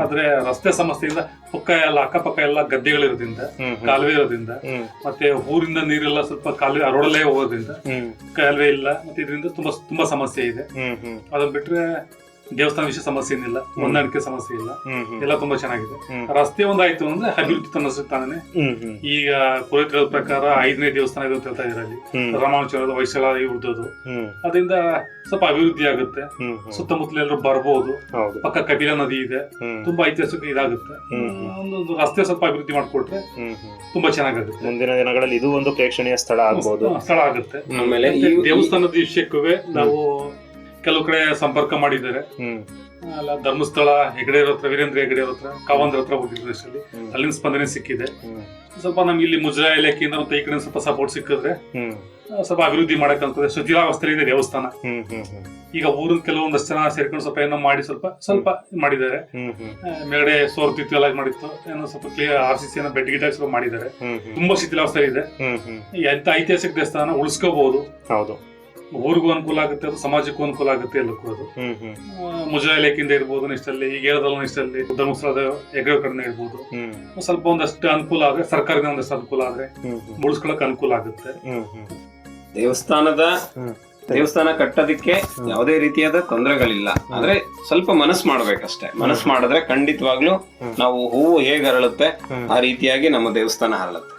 ಆದ್ರೆ ರಸ್ತೆ ಸಮಸ್ಯೆಯಿಂದ ಪಕ್ಕ ಎಲ್ಲ ಅಕ್ಕಪಕ್ಕ ಎಲ್ಲ ಗದ್ದೆಗಳಿರೋದ್ರಿಂದ ಕಾಲುವೆ ಇರೋದ್ರಿಂದ ಮತ್ತೆ ಊರಿಂದ ನೀರೆಲ್ಲ ಸ್ವಲ್ಪ ಕಾಲುವೆ ಅರಳಲೇ ಹೋಗೋದ್ರಿಂದ ಕಾಲುವೆ ಇಲ್ಲ. ಮತ್ತೆ ಇದರಿಂದ ತುಂಬಾ ತುಂಬಾ ಸಮಸ್ಯೆ ಇದೆ. ಅದನ್ನ ಬಿಟ್ರೆ ದೇವಸ್ಥಾನ ವಿಷಯ ಸಮಸ್ಯೆ ಏನಿಲ್ಲ ಹೊಂದಾಣಿಕೆ ಸಮಸ್ಯೆ ಇಲ್ಲ. ಎಲ್ಲ ತುಂಬಾ ಚೆನ್ನಾಗಿದೆ. ರಸ್ತೆ ಒಂದಾಯ್ತು ಅಂದ್ರೆ ಅಭಿವೃದ್ಧಿ ತನ್ನಸುತ್ತಾನೆ ಈಗ ಪುರೋಹಿತರ ಪ್ರಕಾರ ಐದನೇ ದೇವಸ್ಥಾನ ಇದೆ ಅಂತ ಹೇಳ್ತಾ ಇದ್ದಾರೆ ಅಲ್ಲಿ. ಹ್ಮ್. ರಾಮಾನುಜರದ ವೈಶಾಲ ಇವ್ರದ್ದು ಅದರಿಂದ ಸ್ವಲ್ಪ ಅಭಿವೃದ್ಧಿ ಆಗುತ್ತೆ. ಸುತ್ತಮುತ್ತಲ ಎಲ್ಲರೂ ಬರ್ಬೋದು. ಹೌದು. ಪಕ್ಕ ಕಪಿಲಾ ನದಿ ಇದೆ. ತುಂಬಾ ಐತಿಹಾಸಿಕ ಇದಾಗುತ್ತೆ. ಒಂದೊಂದು ರಸ್ತೆ ಸ್ವಲ್ಪ ಅಭಿವೃದ್ಧಿ ಮಾಡಿಕೊಟ್ರೆ ತುಂಬಾ ಚೆನ್ನಾಗುತ್ತೆ ಮುಂದಿನ ದಿನಗಳಲ್ಲಿ ಇದು ಒಂದು ಪ್ರೇಕ್ಷಣೀಯ ಸ್ಥಳ ಆಗ್ಬೋದು. ಸ್ಥಳ ಆಗುತ್ತೆ. ಆಮೇಲೆ ಈ ದೇವಸ್ಥಾನದ ವಿಷಯಕ್ಕೂ ನಾವು ಕೆಲವು ಕಡೆ ಸಂಪರ್ಕ ಮಾಡಿದ್ದಾರೆ. ಅಲ್ಲ ಧರ್ಮಸ್ಥಳ ಹೆಗಡೆ ಹತ್ರ ವೀರೇಂದ್ರ ಹೆಗಡೆ ಹತ್ರ ಕಾವಂದ್ರ ಹತ್ರ ಹೋಗಿದ್ರು ಅಷ್ಟರಲ್ಲಿ. ಅಲ್ಲಿನ ಸ್ಪಂದನೆ ಸಿಕ್ಕಿದೆ. ಸ್ವಲ್ಪ ನಮ್ಗೆ ಇಲ್ಲಿ ಮುಜ್ರಾ ಇಲಾಖೆಯಿಂದ ಮತ್ತೆ ಈ ಕಡೆ ಸ್ವಲ್ಪ ಸಪೋರ್ಟ್ ಸಿಕ್ಕಿದ್ರೆ ಸ್ವಲ್ಪ ಅಭಿವೃದ್ಧಿ ಮಾಡಕ್ಕಂತದೆ ಶಿಥಿಲಾವಸ್ಥೆ ಇದೆ ದೇವಸ್ಥಾನ. ಈಗ ಊರಿನ ಕೆಲವೊಂದಷ್ಟು ಜನ ಸೇರ್ಕೊಂಡು ಸ್ವಲ್ಪ ಏನೋ ಮಾಡಿ ಸ್ವಲ್ಪ ಸ್ವಲ್ಪ ಮಾಡಿದ್ದಾರೆ. ಮೇಲ್ಗಡೆ ಸೋರ್ತಿತ್ತು ಎಲ್ಲ ಮಾಡಿತ್ತು. ಏನೋ ಸ್ವಲ್ಪ ಕ್ಲಿಯರ್ ಆರ್ ಸಿ ಸಿ ಏನೋ ಬೆಡ್ ಗಿಟ್ಟಾಗಿ ಸ್ವಲ್ಪ ಮಾಡಿದ್ದಾರೆ. ತುಂಬಾ ಶಿಥಿಲಾವಸ್ಥೆ ಇದೆ. ಎಂತ ಐತಿಹಾಸಿಕ ದೇವಸ್ಥಾನ ಉಳಿಸ್ಕೋಬಹುದು ಹೌದು. ಊರಿಗೂ ಅನುಕೂಲ ಆಗುತ್ತೆ ಅದು ಸಮಾಜಕ್ಕೂ ಅನುಕೂಲ ಆಗುತ್ತೆ ಎಲ್ಲಕ್ಕೂ ಅದು. ಮುಜಾ ಇಲಾಖೆಯಿಂದ ಇರ್ಬೋದು ಇಷ್ಟಲ್ಲಿ ಈಗ ಹೇಳೋದಲ್ಲ ಇಷ್ಟಲ್ಲಿ ಧರ್ಮಸ್ಥಳದ ಹೆಗಡೆ ಕಡೆ ಇರ್ಬೋದು ಸ್ವಲ್ಪ ಒಂದಷ್ಟು ಅನುಕೂಲ ಆದ್ರೆ ಸರ್ಕಾರದಿಂದ ಒಂದಷ್ಟು ಅನುಕೂಲ ಆದ್ರೆ ಮುಳುಸ್ಕೊಳಕ್ ಅನುಕೂಲ ಆಗುತ್ತೆ. ದೇವಸ್ಥಾನದ. ದೇವಸ್ಥಾನ ಕಟ್ಟೋದಕ್ಕೆ ಯಾವುದೇ ರೀತಿಯಾದ ತೊಂದರೆಗಳಿಲ್ಲ. ಆದ್ರೆ ಸ್ವಲ್ಪ ಮನಸ್ಸು ಮಾಡ್ಬೇಕಷ್ಟೇ. ಮನಸ್ಸು ಮಾಡಿದ್ರೆ ಖಂಡಿತವಾಗ್ಲೂ ನಾವು ಹೂವು ಹೇಗೆ ಹರಳುತ್ತೆ ಆ ರೀತಿಯಾಗಿ ನಮ್ಮ ದೇವಸ್ಥಾನ ಹರಳುತ್ತೆ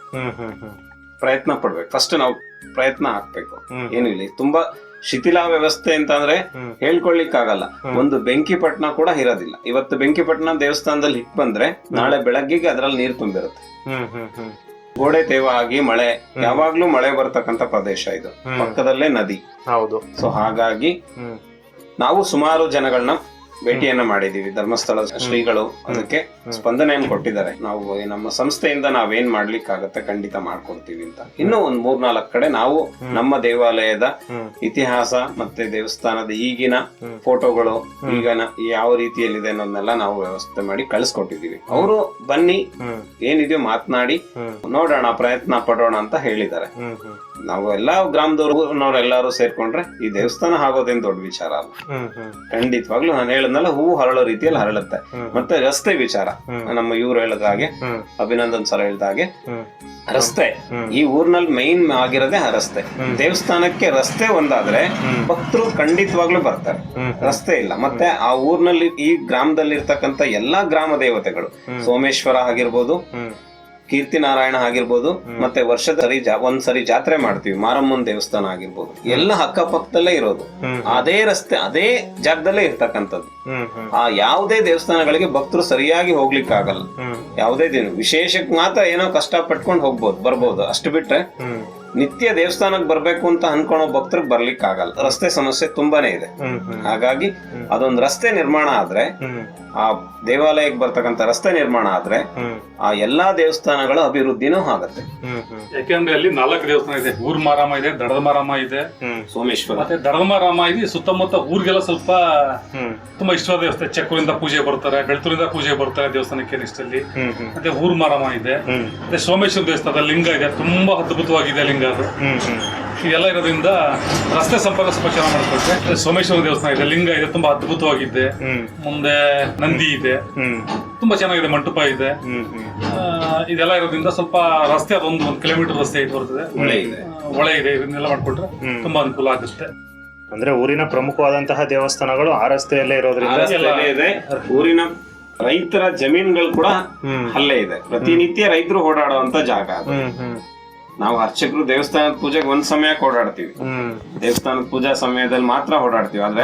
ಪ್ರಯತ್ನ ಪಡ್ಬೇಕು. ಫಸ್ಟ್ ನಾವು ಪ್ರಯತ್ನ ಆಗ್ಬೇಕು. ಏನಿಲ್ಲ ಏನು ಇಲ್ಲ ತುಂಬಾ ಶಿಥಿಲಾ ವ್ಯವಸ್ಥೆ ಅಂತಂದ್ರೆ ಅಂದ್ರೆ ಹೇಳ್ಕೊಳ್ಳಿಕ್ಕಾಗಲ್ಲ ಹ್ಮ್. ಒಂದು ಬೆಂಕಿಪಟ್ಟಣ ಕೂಡ ಇರೋದಿಲ್ಲ. ಇವತ್ತು ಬೆಂಕಿಪಟ್ಟಣ ದೇವಸ್ಥಾನದಲ್ಲಿ ಹಿಟ್ ಬಂದ್ರೆ ನಾಳೆ ಬೆಳಗ್ಗೆಗೆ ಅದ್ರಲ್ಲಿ ನೀರು ತುಂಬಿರುತ್ತೆ. ಗೋಡೆ ತೇವ ಆಗಿ ಮಳೆ ಯಾವಾಗ್ಲೂ ಮಳೆ ಬರ್ತಕ್ಕಂತ ಪ್ರದೇಶ ಇದು. ಪಕ್ಕದಲ್ಲೇ ನದಿ. ಹೌದು. ಸೊ ಹಾಗಾಗಿ ನಾವು ಸುಮಾರು ಜನಗಳನ್ನ ಭೇಟಿಯನ್ನ ಮಾಡಿದೀವಿ ಧರ್ಮಸ್ಥಳ ಶ್ರೀಗಳು. ಅದಕ್ಕೆ ಸ್ಪಂದನೆಯನ್ನು ಕೊಟ್ಟಿದ್ದಾರೆ. ನಾವು ನಮ್ಮ ಸಂಸ್ಥೆಯಿಂದ ನಾವೇನ್ ಮಾಡ್ಲಿಕ್ಕಾಗತ್ತೆ ಖಂಡಿತ ಮಾಡ್ಕೊಡ್ತೀವಿ ಅಂತ. ಇನ್ನು ಒಂದ್ ಮೂರ್ನಾಲ್ಕು ಕಡೆ ನಾವು ನಮ್ಮ ದೇವಾಲಯದ ಇತಿಹಾಸ ಮತ್ತೆ ದೇವಸ್ಥಾನದ ಈಗಿನ ಫೋಟೋಗಳು ಈಗ ಯಾವ ರೀತಿಯಲ್ಲಿದೆ ಅನ್ನೋದನ್ನೆಲ್ಲ ನಾವು ವ್ಯವಸ್ಥೆ ಮಾಡಿ ಕಳಿಸ್ಕೊಟ್ಟಿದೀವಿ ಅವರು ಬನ್ನಿ ಏನಿದೆಯೋ ಮಾತನಾಡಿ ನೋಡೋಣ ಪ್ರಯತ್ನ ಪಡೋಣ ಅಂತ ಹೇಳಿದ್ದಾರೆ. ನಾವು ಎಲ್ಲಾ ಗ್ರಾಮದವ್ರು ಎಲ್ಲಾರು ಸೇರ್ಕೊಂಡ್ರೆ ಈ ದೇವಸ್ಥಾನ ಆಗೋದೇನ್ ದೊಡ್ಡ ವಿಚಾರ ಅಲ್ಲ. ಖಂಡಿತವಾಗ್ಲೂ ನಾನು ಹೇಳದ್ನಲ್ಲ ಹೂ ಹರಳೋ ರೀತಿಯಲ್ಲಿ ಹರಳುತ್ತೆ. ಮತ್ತೆ ರಸ್ತೆ ವಿಚಾರ. ನಮ್ಮ ಇವ್ರು ಹೇಳದ ಹಾಗೆ ಅಭಿನಂದನ್ ಸರ್ ಹೇಳ್ದ ಹಾಗೆ ರಸ್ತೆ. ಈ ಊರ್ನಲ್ಲಿ ಮೈನ್ ಆಗಿರೋದೇ ಆ ರಸ್ತೆ. ದೇವಸ್ಥಾನಕ್ಕೆ ರಸ್ತೆ ಒಂದಾದ್ರೆ ಭಕ್ತರು ಖಂಡಿತವಾಗ್ಲೂ ಬರ್ತಾರೆ. ರಸ್ತೆ ಇಲ್ಲ. ಮತ್ತೆ ಆ ಊರ್ನಲ್ಲಿ ಈ ಗ್ರಾಮದಲ್ಲಿ ಇರ್ತಕ್ಕಂತ ಎಲ್ಲಾ ಗ್ರಾಮ ದೇವತೆಗಳು ಸೋಮೇಶ್ವರ ಆಗಿರ್ಬೋದು ಕೀರ್ತಿ ನಾರಾಯಣ ಆಗಿರ್ಬೋದು ಮತ್ತೆ ವರ್ಷದ ಸರಿ ಒಂದ್ಸರಿ ಒಂದ್ ಸರಿ ಜಾತ್ರೆ ಮಾಡ್ತೀವಿ ಮಾರಮ್ಮನ್ ದೇವಸ್ಥಾನ ಆಗಿರ್ಬೋದು. ಎಲ್ಲ ಅಕ್ಕಪಕ್ಕದಲ್ಲೇ ಇರೋದು. ಅದೇ ರಸ್ತೆ ಅದೇ ಜಾಗದಲ್ಲೇ ಇರ್ತಕ್ಕಂಥದ್ದು. ಆ ಯಾವುದೇ ದೇವಸ್ಥಾನಗಳಿಗೆ ಭಕ್ತರು ಸರಿಯಾಗಿ ಹೋಗ್ಲಿಕ್ಕೆ ಆಗಲ್ಲ ಯಾವುದೇ ದಿನ ವಿಶೇಷಕ್ಕೆ ಮಾತ್ರ ಏನೋ ಕಷ್ಟ ಪಟ್ಕೊಂಡು ಹೋಗ್ಬೋದು ಬರ್ಬೋದು. ಅಷ್ಟು ಬಿಟ್ರೆ ನಿತ್ಯ ದೇವಸ್ಥಾನಕ್ಕೆ ಬರ್ಬೇಕು ಅಂತ ಅನ್ಕೊಳೋ ಭಕ್ತರಿಗೆ ಬರ್ಲಿಕ್ಕೆ ಆಗಲ್ಲ ರಸ್ತೆ ಸಮಸ್ಯೆ ತುಂಬಾನೇ ಇದೆ. ಹಾಗಾಗಿ ಅದೊಂದು ರಸ್ತೆ ನಿರ್ಮಾಣ ಆದ್ರೆ ಆ ದೇವಾಲಯಕ್ಕೆ ಬರ್ತಕ್ಕಂಥ ರಸ್ತೆ ನಿರ್ಮಾಣ ಆದ್ರೆ ಆ ಎಲ್ಲಾ ದೇವಸ್ಥಾನಗಳ ಅಭಿವೃದ್ಧಿನೂ ಆಗತ್ತೆ. ಯಾಕೆಂದ್ರೆ ಅಲ್ಲಿ ನಾಲ್ಕು ದೇವಸ್ಥಾನ ಇದೆ. ಊರ್ ಮಾರಾಮ ಇದೆ ದಡದ ಇದೆ. ಸೋಮೇಶ್ವರ. ಮತ್ತೆ ದಡದ ಇದೆ ಸುತ್ತಮುತ್ತ ಊರಿಗೆಲ್ಲ ಸ್ವಲ್ಪ ತುಂಬಾ ಇಷ್ಟವಾದ ದೇವಸ್ಥಾನ. ಚಕ್ಕೂರಿಂದ ಪೂಜೆ ಬರ್ತಾರೆ ಬೆಳ್ತೂರಿಂದ ಪೂಜೆ ಬರ್ತಾರೆ ದೇವಸ್ಥಾನಕ್ಕೆ ಇಷ್ಟಲ್ಲಿ ಮತ್ತೆ ಊರ್ ಮಾರಾಮ ಇದೆ ಮತ್ತೆ ಸೋಮೇಶ್ವರ ದೇವಸ್ಥಾನದ ಲಿಂಗ ಇದೆ. ತುಂಬಾ ಅದ್ಭುತವಾಗಿದೆ ಲಿಂಗ ಅದು. ಇದೆಲ್ಲ ಇರೋದ್ರಿಂದ ರಸ್ತೆ ಸಂಪರ್ಕ ಸ್ವಲ್ಪ ಚೆನ್ನಾಗಿ ಸೋಮೇಶ್ವರ ದೇವಸ್ಥಾನ ಇದೆ ಲಿಂಗ ಇದೆ ತುಂಬಾ ಅದ್ಭುತವಾಗಿದೆ. ಮುಂದೆ ನಂದಿ ಇದೆ. ತುಂಬಾ ಚೆನ್ನಾಗಿದೆ ಮಂಟಪ ಇದೆ. ಇದೆಲ್ಲ ಇರೋದ್ರಿಂದ ಸ್ವಲ್ಪ ರಸ್ತೆ ಅದೊಂದು ಒಂದು ಕಿಲೋಮೀಟರ್ ರಸ್ತೆ ಇದು ಬರ್ತದೆ. ಒಳ್ಳೆ ಇದೆ. ಒಳ್ಳೆ ಹೊಳೆ ಇದೆ ಇದನ್ನೆಲ್ಲ ಮಾಡ್ಕೊಟ್ರೆ ತುಂಬಾ ಅನುಕೂಲ ಆಗುತ್ತೆ. ಅಂದ್ರೆ ಊರಿನ ಪ್ರಮುಖವಾದಂತಹ ದೇವಸ್ಥಾನಗಳು ಆ ರಸ್ತೆಯಲ್ಲೇ ಆ ಇರೋದ್ರಿಂದ ರಸ್ತೆಯಲ್ಲೇ ಇದೆ. ಊರಿನ ರೈತರ ಜಮೀನುಗಳು ಕೂಡ ಅಲ್ಲೇ ಇದೆ. ಪ್ರತಿನಿತ್ಯ ರೈತರು ಓಡಾಡುವಂತ ಜಾಗ ಅದು. ನಾವು ಅರ್ಚಕರು ದೇವಸ್ಥಾನದ ಪೂಜೆಗೆ ಒಂದ್ ಸಮಯಕ್ಕೆ ಓಡಾಡ್ತೀವಿ. ದೇವಸ್ಥಾನದ ಪೂಜಾ ಸಮಯದಲ್ಲಿ ಮಾತ್ರ ಓಡಾಡ್ತೀವಿ. ಆದ್ರೆ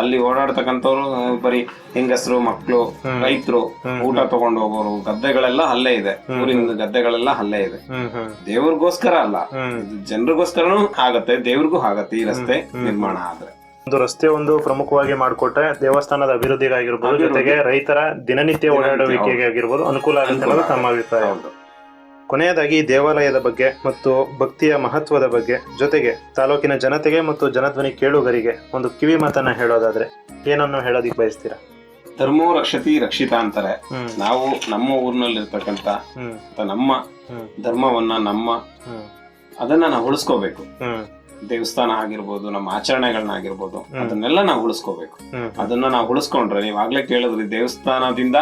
ಅಲ್ಲಿ ಓಡಾಡ್ತಕ್ಕಂಥವ್ರು ಬರೀ ಹೆಂಗಸರು ಮಕ್ಕಳು ರೈತರು ಊಟ ತಗೊಂಡು ಹೋಗೋರು ಗದ್ದೆಗಳೆಲ್ಲ ಅಲ್ಲೇ ಇದೆ. ಊರಿನ ಗದ್ದೆಗಳೆಲ್ಲ ಅಲ್ಲೇ ಇದೆ. ದೇವ್ರಿಗೋಸ್ಕರ ಅಲ್ಲ. ಜನರಿಗೋಸ್ಕರನು ಆಗತ್ತೆ ದೇವ್ರಿಗೂ ಆಗತ್ತೆ ಈ ರಸ್ತೆ ನಿರ್ಮಾಣ ಆದ್ರೆ. ಒಂದು ರಸ್ತೆ ಒಂದು ಪ್ರಮುಖವಾಗಿ ಮಾಡಿಕೊಟ್ರೆ ದೇವಸ್ಥಾನದ ಅಭಿವೃದ್ಧಿಗಾಗಿರ್ಬೋದು ಜೊತೆಗೆ ರೈತರ ದಿನನಿತ್ಯ ಓಡಾಡುವಿಕೆಗೆ ಆಗಿರ್ಬೋದು ಅನುಕೂಲ ಆಗುತ್ತೆ ಅನ್ನೋದು ತಮ್ಮ ಅಭಿಪ್ರಾಯ. ಕೊನೆಯದಾಗಿ ದೇವಾಲಯದ ಬಗ್ಗೆ ಮತ್ತು ಭಕ್ತಿಯ ಮಹತ್ವದ ಬಗ್ಗೆ ಜೊತೆಗೆ ತಾಲೂಕಿನ ಜನತೆಗೆ ಮತ್ತು ಜನಧ್ವನಿ ಕೇಳುಗರಿಗೆ ಒಂದು ಕಿವಿ ಮಾತನ್ನ ಹೇಳೋದಾದ್ರೆ ಏನನ್ನು ಹೇಳೋದಿಕ್ ಬಯಸ್ತೀರಾ? ಧರ್ಮೋ ರಕ್ಷತಿ ರಕ್ಷಿತ ಅಂತಾರೆ. ನಾವು ನಮ್ಮ ಊರಿನಲ್ಲಿರ್ತಕ್ಕಂಥ ಇರ್ತಕ್ಕಂತ ನಮ್ಮ ಧರ್ಮವನ್ನ ನಮ್ಮ ಅದನ್ನ ನಾವು ಉಳಿಸ್ಕೋಬೇಕು. ದೇವಸ್ಥಾನ ಆಗಿರ್ಬೋದು ನಮ್ಮ ಆಚರಣೆಗಳನ್ನ ಆಗಿರ್ಬೋದು ಅದನ್ನೆಲ್ಲ ನಾವು ಉಳಿಸ್ಕೋಬೇಕು. ಅದನ್ನ ನಾವು ಉಳಿಸ್ಕೊಂಡ್ರೆ ನೀವ್ ಆಗ್ಲೇ ಕೇಳಿದ್ರಿ ದೇವಸ್ಥಾನದಿಂದ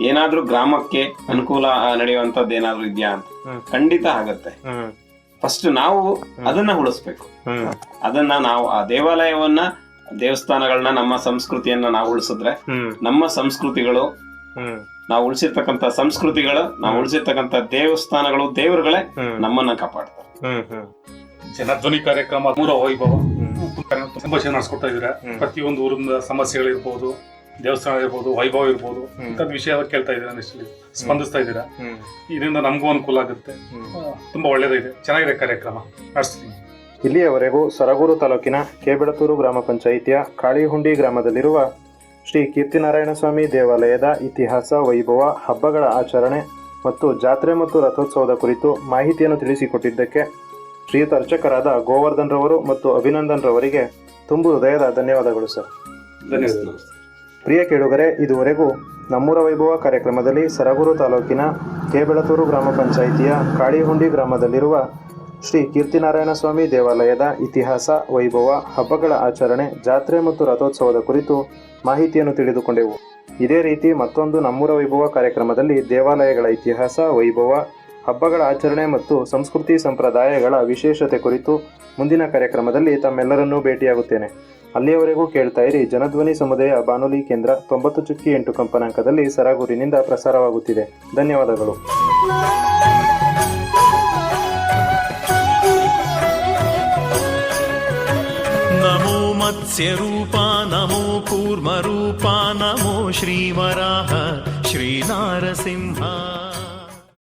ಏನಾದ್ರು ಗ್ರಾಮಕ್ಕೆ ಅನುಕೂಲ ನಡೆಯುವಂತದ್ದು ಏನಾದ್ರೂ ಇದೆಯಾ ಅಂತ. ಖಂಡಿತ ಆಗತ್ತೆ. ಫಸ್ಟ್ ನಾವು ಅದನ್ನ ಉಳಿಸ್ಬೇಕು. ಅದನ್ನ ನಾವು ಆ ದೇವಾಲಯವನ್ನ ದೇವಸ್ಥಾನಗಳನ್ನ ನಮ್ಮ ಸಂಸ್ಕೃತಿಯನ್ನ ನಾವು ಉಳಿಸಿದ್ರೆ ನಮ್ಮ ಸಂಸ್ಕೃತಿಗಳು ನಾವು ಉಳಿಸಿರ್ತಕ್ಕಂತ ಸಂಸ್ಕೃತಿಗಳು ನಾವು ಉಳಿಸಿರ್ತಕ್ಕಂತ ದೇವಸ್ಥಾನಗಳು ದೇವರುಗಳೇ ನಮ್ಮನ್ನ ಕಾಪಾಡ್ತಾರೆ. ಜನಧ್ವನಿ ಕಾರ್ಯಕ್ರಮ ಮೂರ ವೈಭವ. ತುಂಬಾ- ಚೆನ್ನಾಗಿ ನಡೆಸ್ಕೊಡ್ತಾ ಇದ್ದೀರಾ ಹ್ಮ್. ಪ್ರತಿಯೊಂದು ಊರಿನ ಸಮಸ್ಯೆಗಳಿರ್ಬೋದು ದೇವಸ್ಥಾನ ಇರ್ಬೋದು ವೈಭವ ಇರ್ಬೋದು ಇಂಥದ್ ವಿಷಯ ಕೇಳ್ತಾ ಇದ್ದೀರಾ ನೆಕ್ಸ್ಟ್ ಸ್ಪಂದಿಸ್ತಾ ಇದ್ದೀರಾ ಇದರಿಂದ ನಮಗೂ ಅನುಕೂಲ ಆಗುತ್ತೆ. ತುಂಬಾ ಒಳ್ಳೇದಿದೆ ಚೆನ್ನಾಗಿದೆ ಕಾರ್ಯಕ್ರಮ. ನಡೆಸ್ತೀನಿ. ಇಲ್ಲಿಯವರೆಗೂ ಸರಗೂರು ತಾಲೂಕಿನ ಕೆಬೆಳತೂರು ಗ್ರಾಮ ಪಂಚಾಯಿತಿಯ ಕಾಳಿಹುಂಡಿ ಗ್ರಾಮದಲ್ಲಿರುವ ಶ್ರೀ ಕೀರ್ತಿನಾರಾಯಣ ಸ್ವಾಮಿ ದೇವಾಲಯದ ಇತಿಹಾಸ ವೈಭವ ಹಬ್ಬಗಳ ಆಚರಣೆ ಮತ್ತು ಜಾತ್ರೆ ಮತ್ತು ರಥೋತ್ಸವದ ಕುರಿತು ಮಾಹಿತಿಯನ್ನು ತಿಳಿಸಿಕೊಟ್ಟಿದ್ದಕ್ಕೆ ಶ್ರೀಯುತ ಅರ್ಚಕರಾದ ಗೋವರ್ಧನ್ ರವರು ಮತ್ತು ಅಭಿನಂದನ್ ರವರಿಗೆ ತುಂಬು ಹೃದಯದ ಧನ್ಯವಾದಗಳು ಸರ್. ಪ್ರಿಯ ಕೇಳುಗರೆ ಇದುವರೆಗೂ ನಮ್ಮೂರ ವೈಭವ ಕಾರ್ಯಕ್ರಮದಲ್ಲಿ ಸರಗೂರು ತಾಲೂಕಿನ ಕೆಬೆಳತೂರು ಗ್ರಾಮ ಪಂಚಾಯಿತಿಯ ಕಾಳಿಹುಂಡಿ ಗ್ರಾಮದಲ್ಲಿರುವ ಶ್ರೀ ಕೀರ್ತಿನಾರಾಯಣ ಸ್ವಾಮಿ ದೇವಾಲಯದ ಇತಿಹಾಸ ವೈಭವ ಹಬ್ಬಗಳ ಆಚರಣೆ ಜಾತ್ರೆ ಮತ್ತು ರಥೋತ್ಸವದ ಕುರಿತು ಮಾಹಿತಿಯನ್ನು ತಿಳಿದುಕೊಂಡೆವು. ಇದೇ ರೀತಿ ಮತ್ತೊಂದು ನಮ್ಮೂರ ವೈಭವ ಕಾರ್ಯಕ್ರಮದಲ್ಲಿ ದೇವಾಲಯಗಳ ಇತಿಹಾಸ ವೈಭವ ಹಬ್ಬಗಳ ಆಚರಣೆ ಮತ್ತು ಸಂಸ್ಕೃತಿ ಸಂಪ್ರದಾಯಗಳ ವಿಶೇಷತೆ ಕುರಿತು ಮುಂದಿನ ಕಾರ್ಯಕ್ರಮದಲ್ಲಿ ತಮ್ಮೆಲ್ಲರನ್ನೂ ಭೇಟಿಯಾಗುತ್ತೇನೆ ಅಲ್ಲಿಯವರೆಗೂ ಕೇಳ್ತಾ ಇರಿ ಜನಧ್ವನಿ ಸಮುದಾಯ ಬಾನುಲಿ ಕೇಂದ್ರ ತೊಂಬತ್ತು ಚುಕ್ಕಿ ಎಂಟು ಕಂಪನಾಂಕದಲ್ಲಿ ಸರಗೂರಿನಿಂದ ಪ್ರಸಾರವಾಗುತ್ತಿದೆ ಧನ್ಯವಾದಗಳು नमो मत्स्यरूपा नमो कूर्मरूपा नमो श्रीवराह श्रीनारसिंहा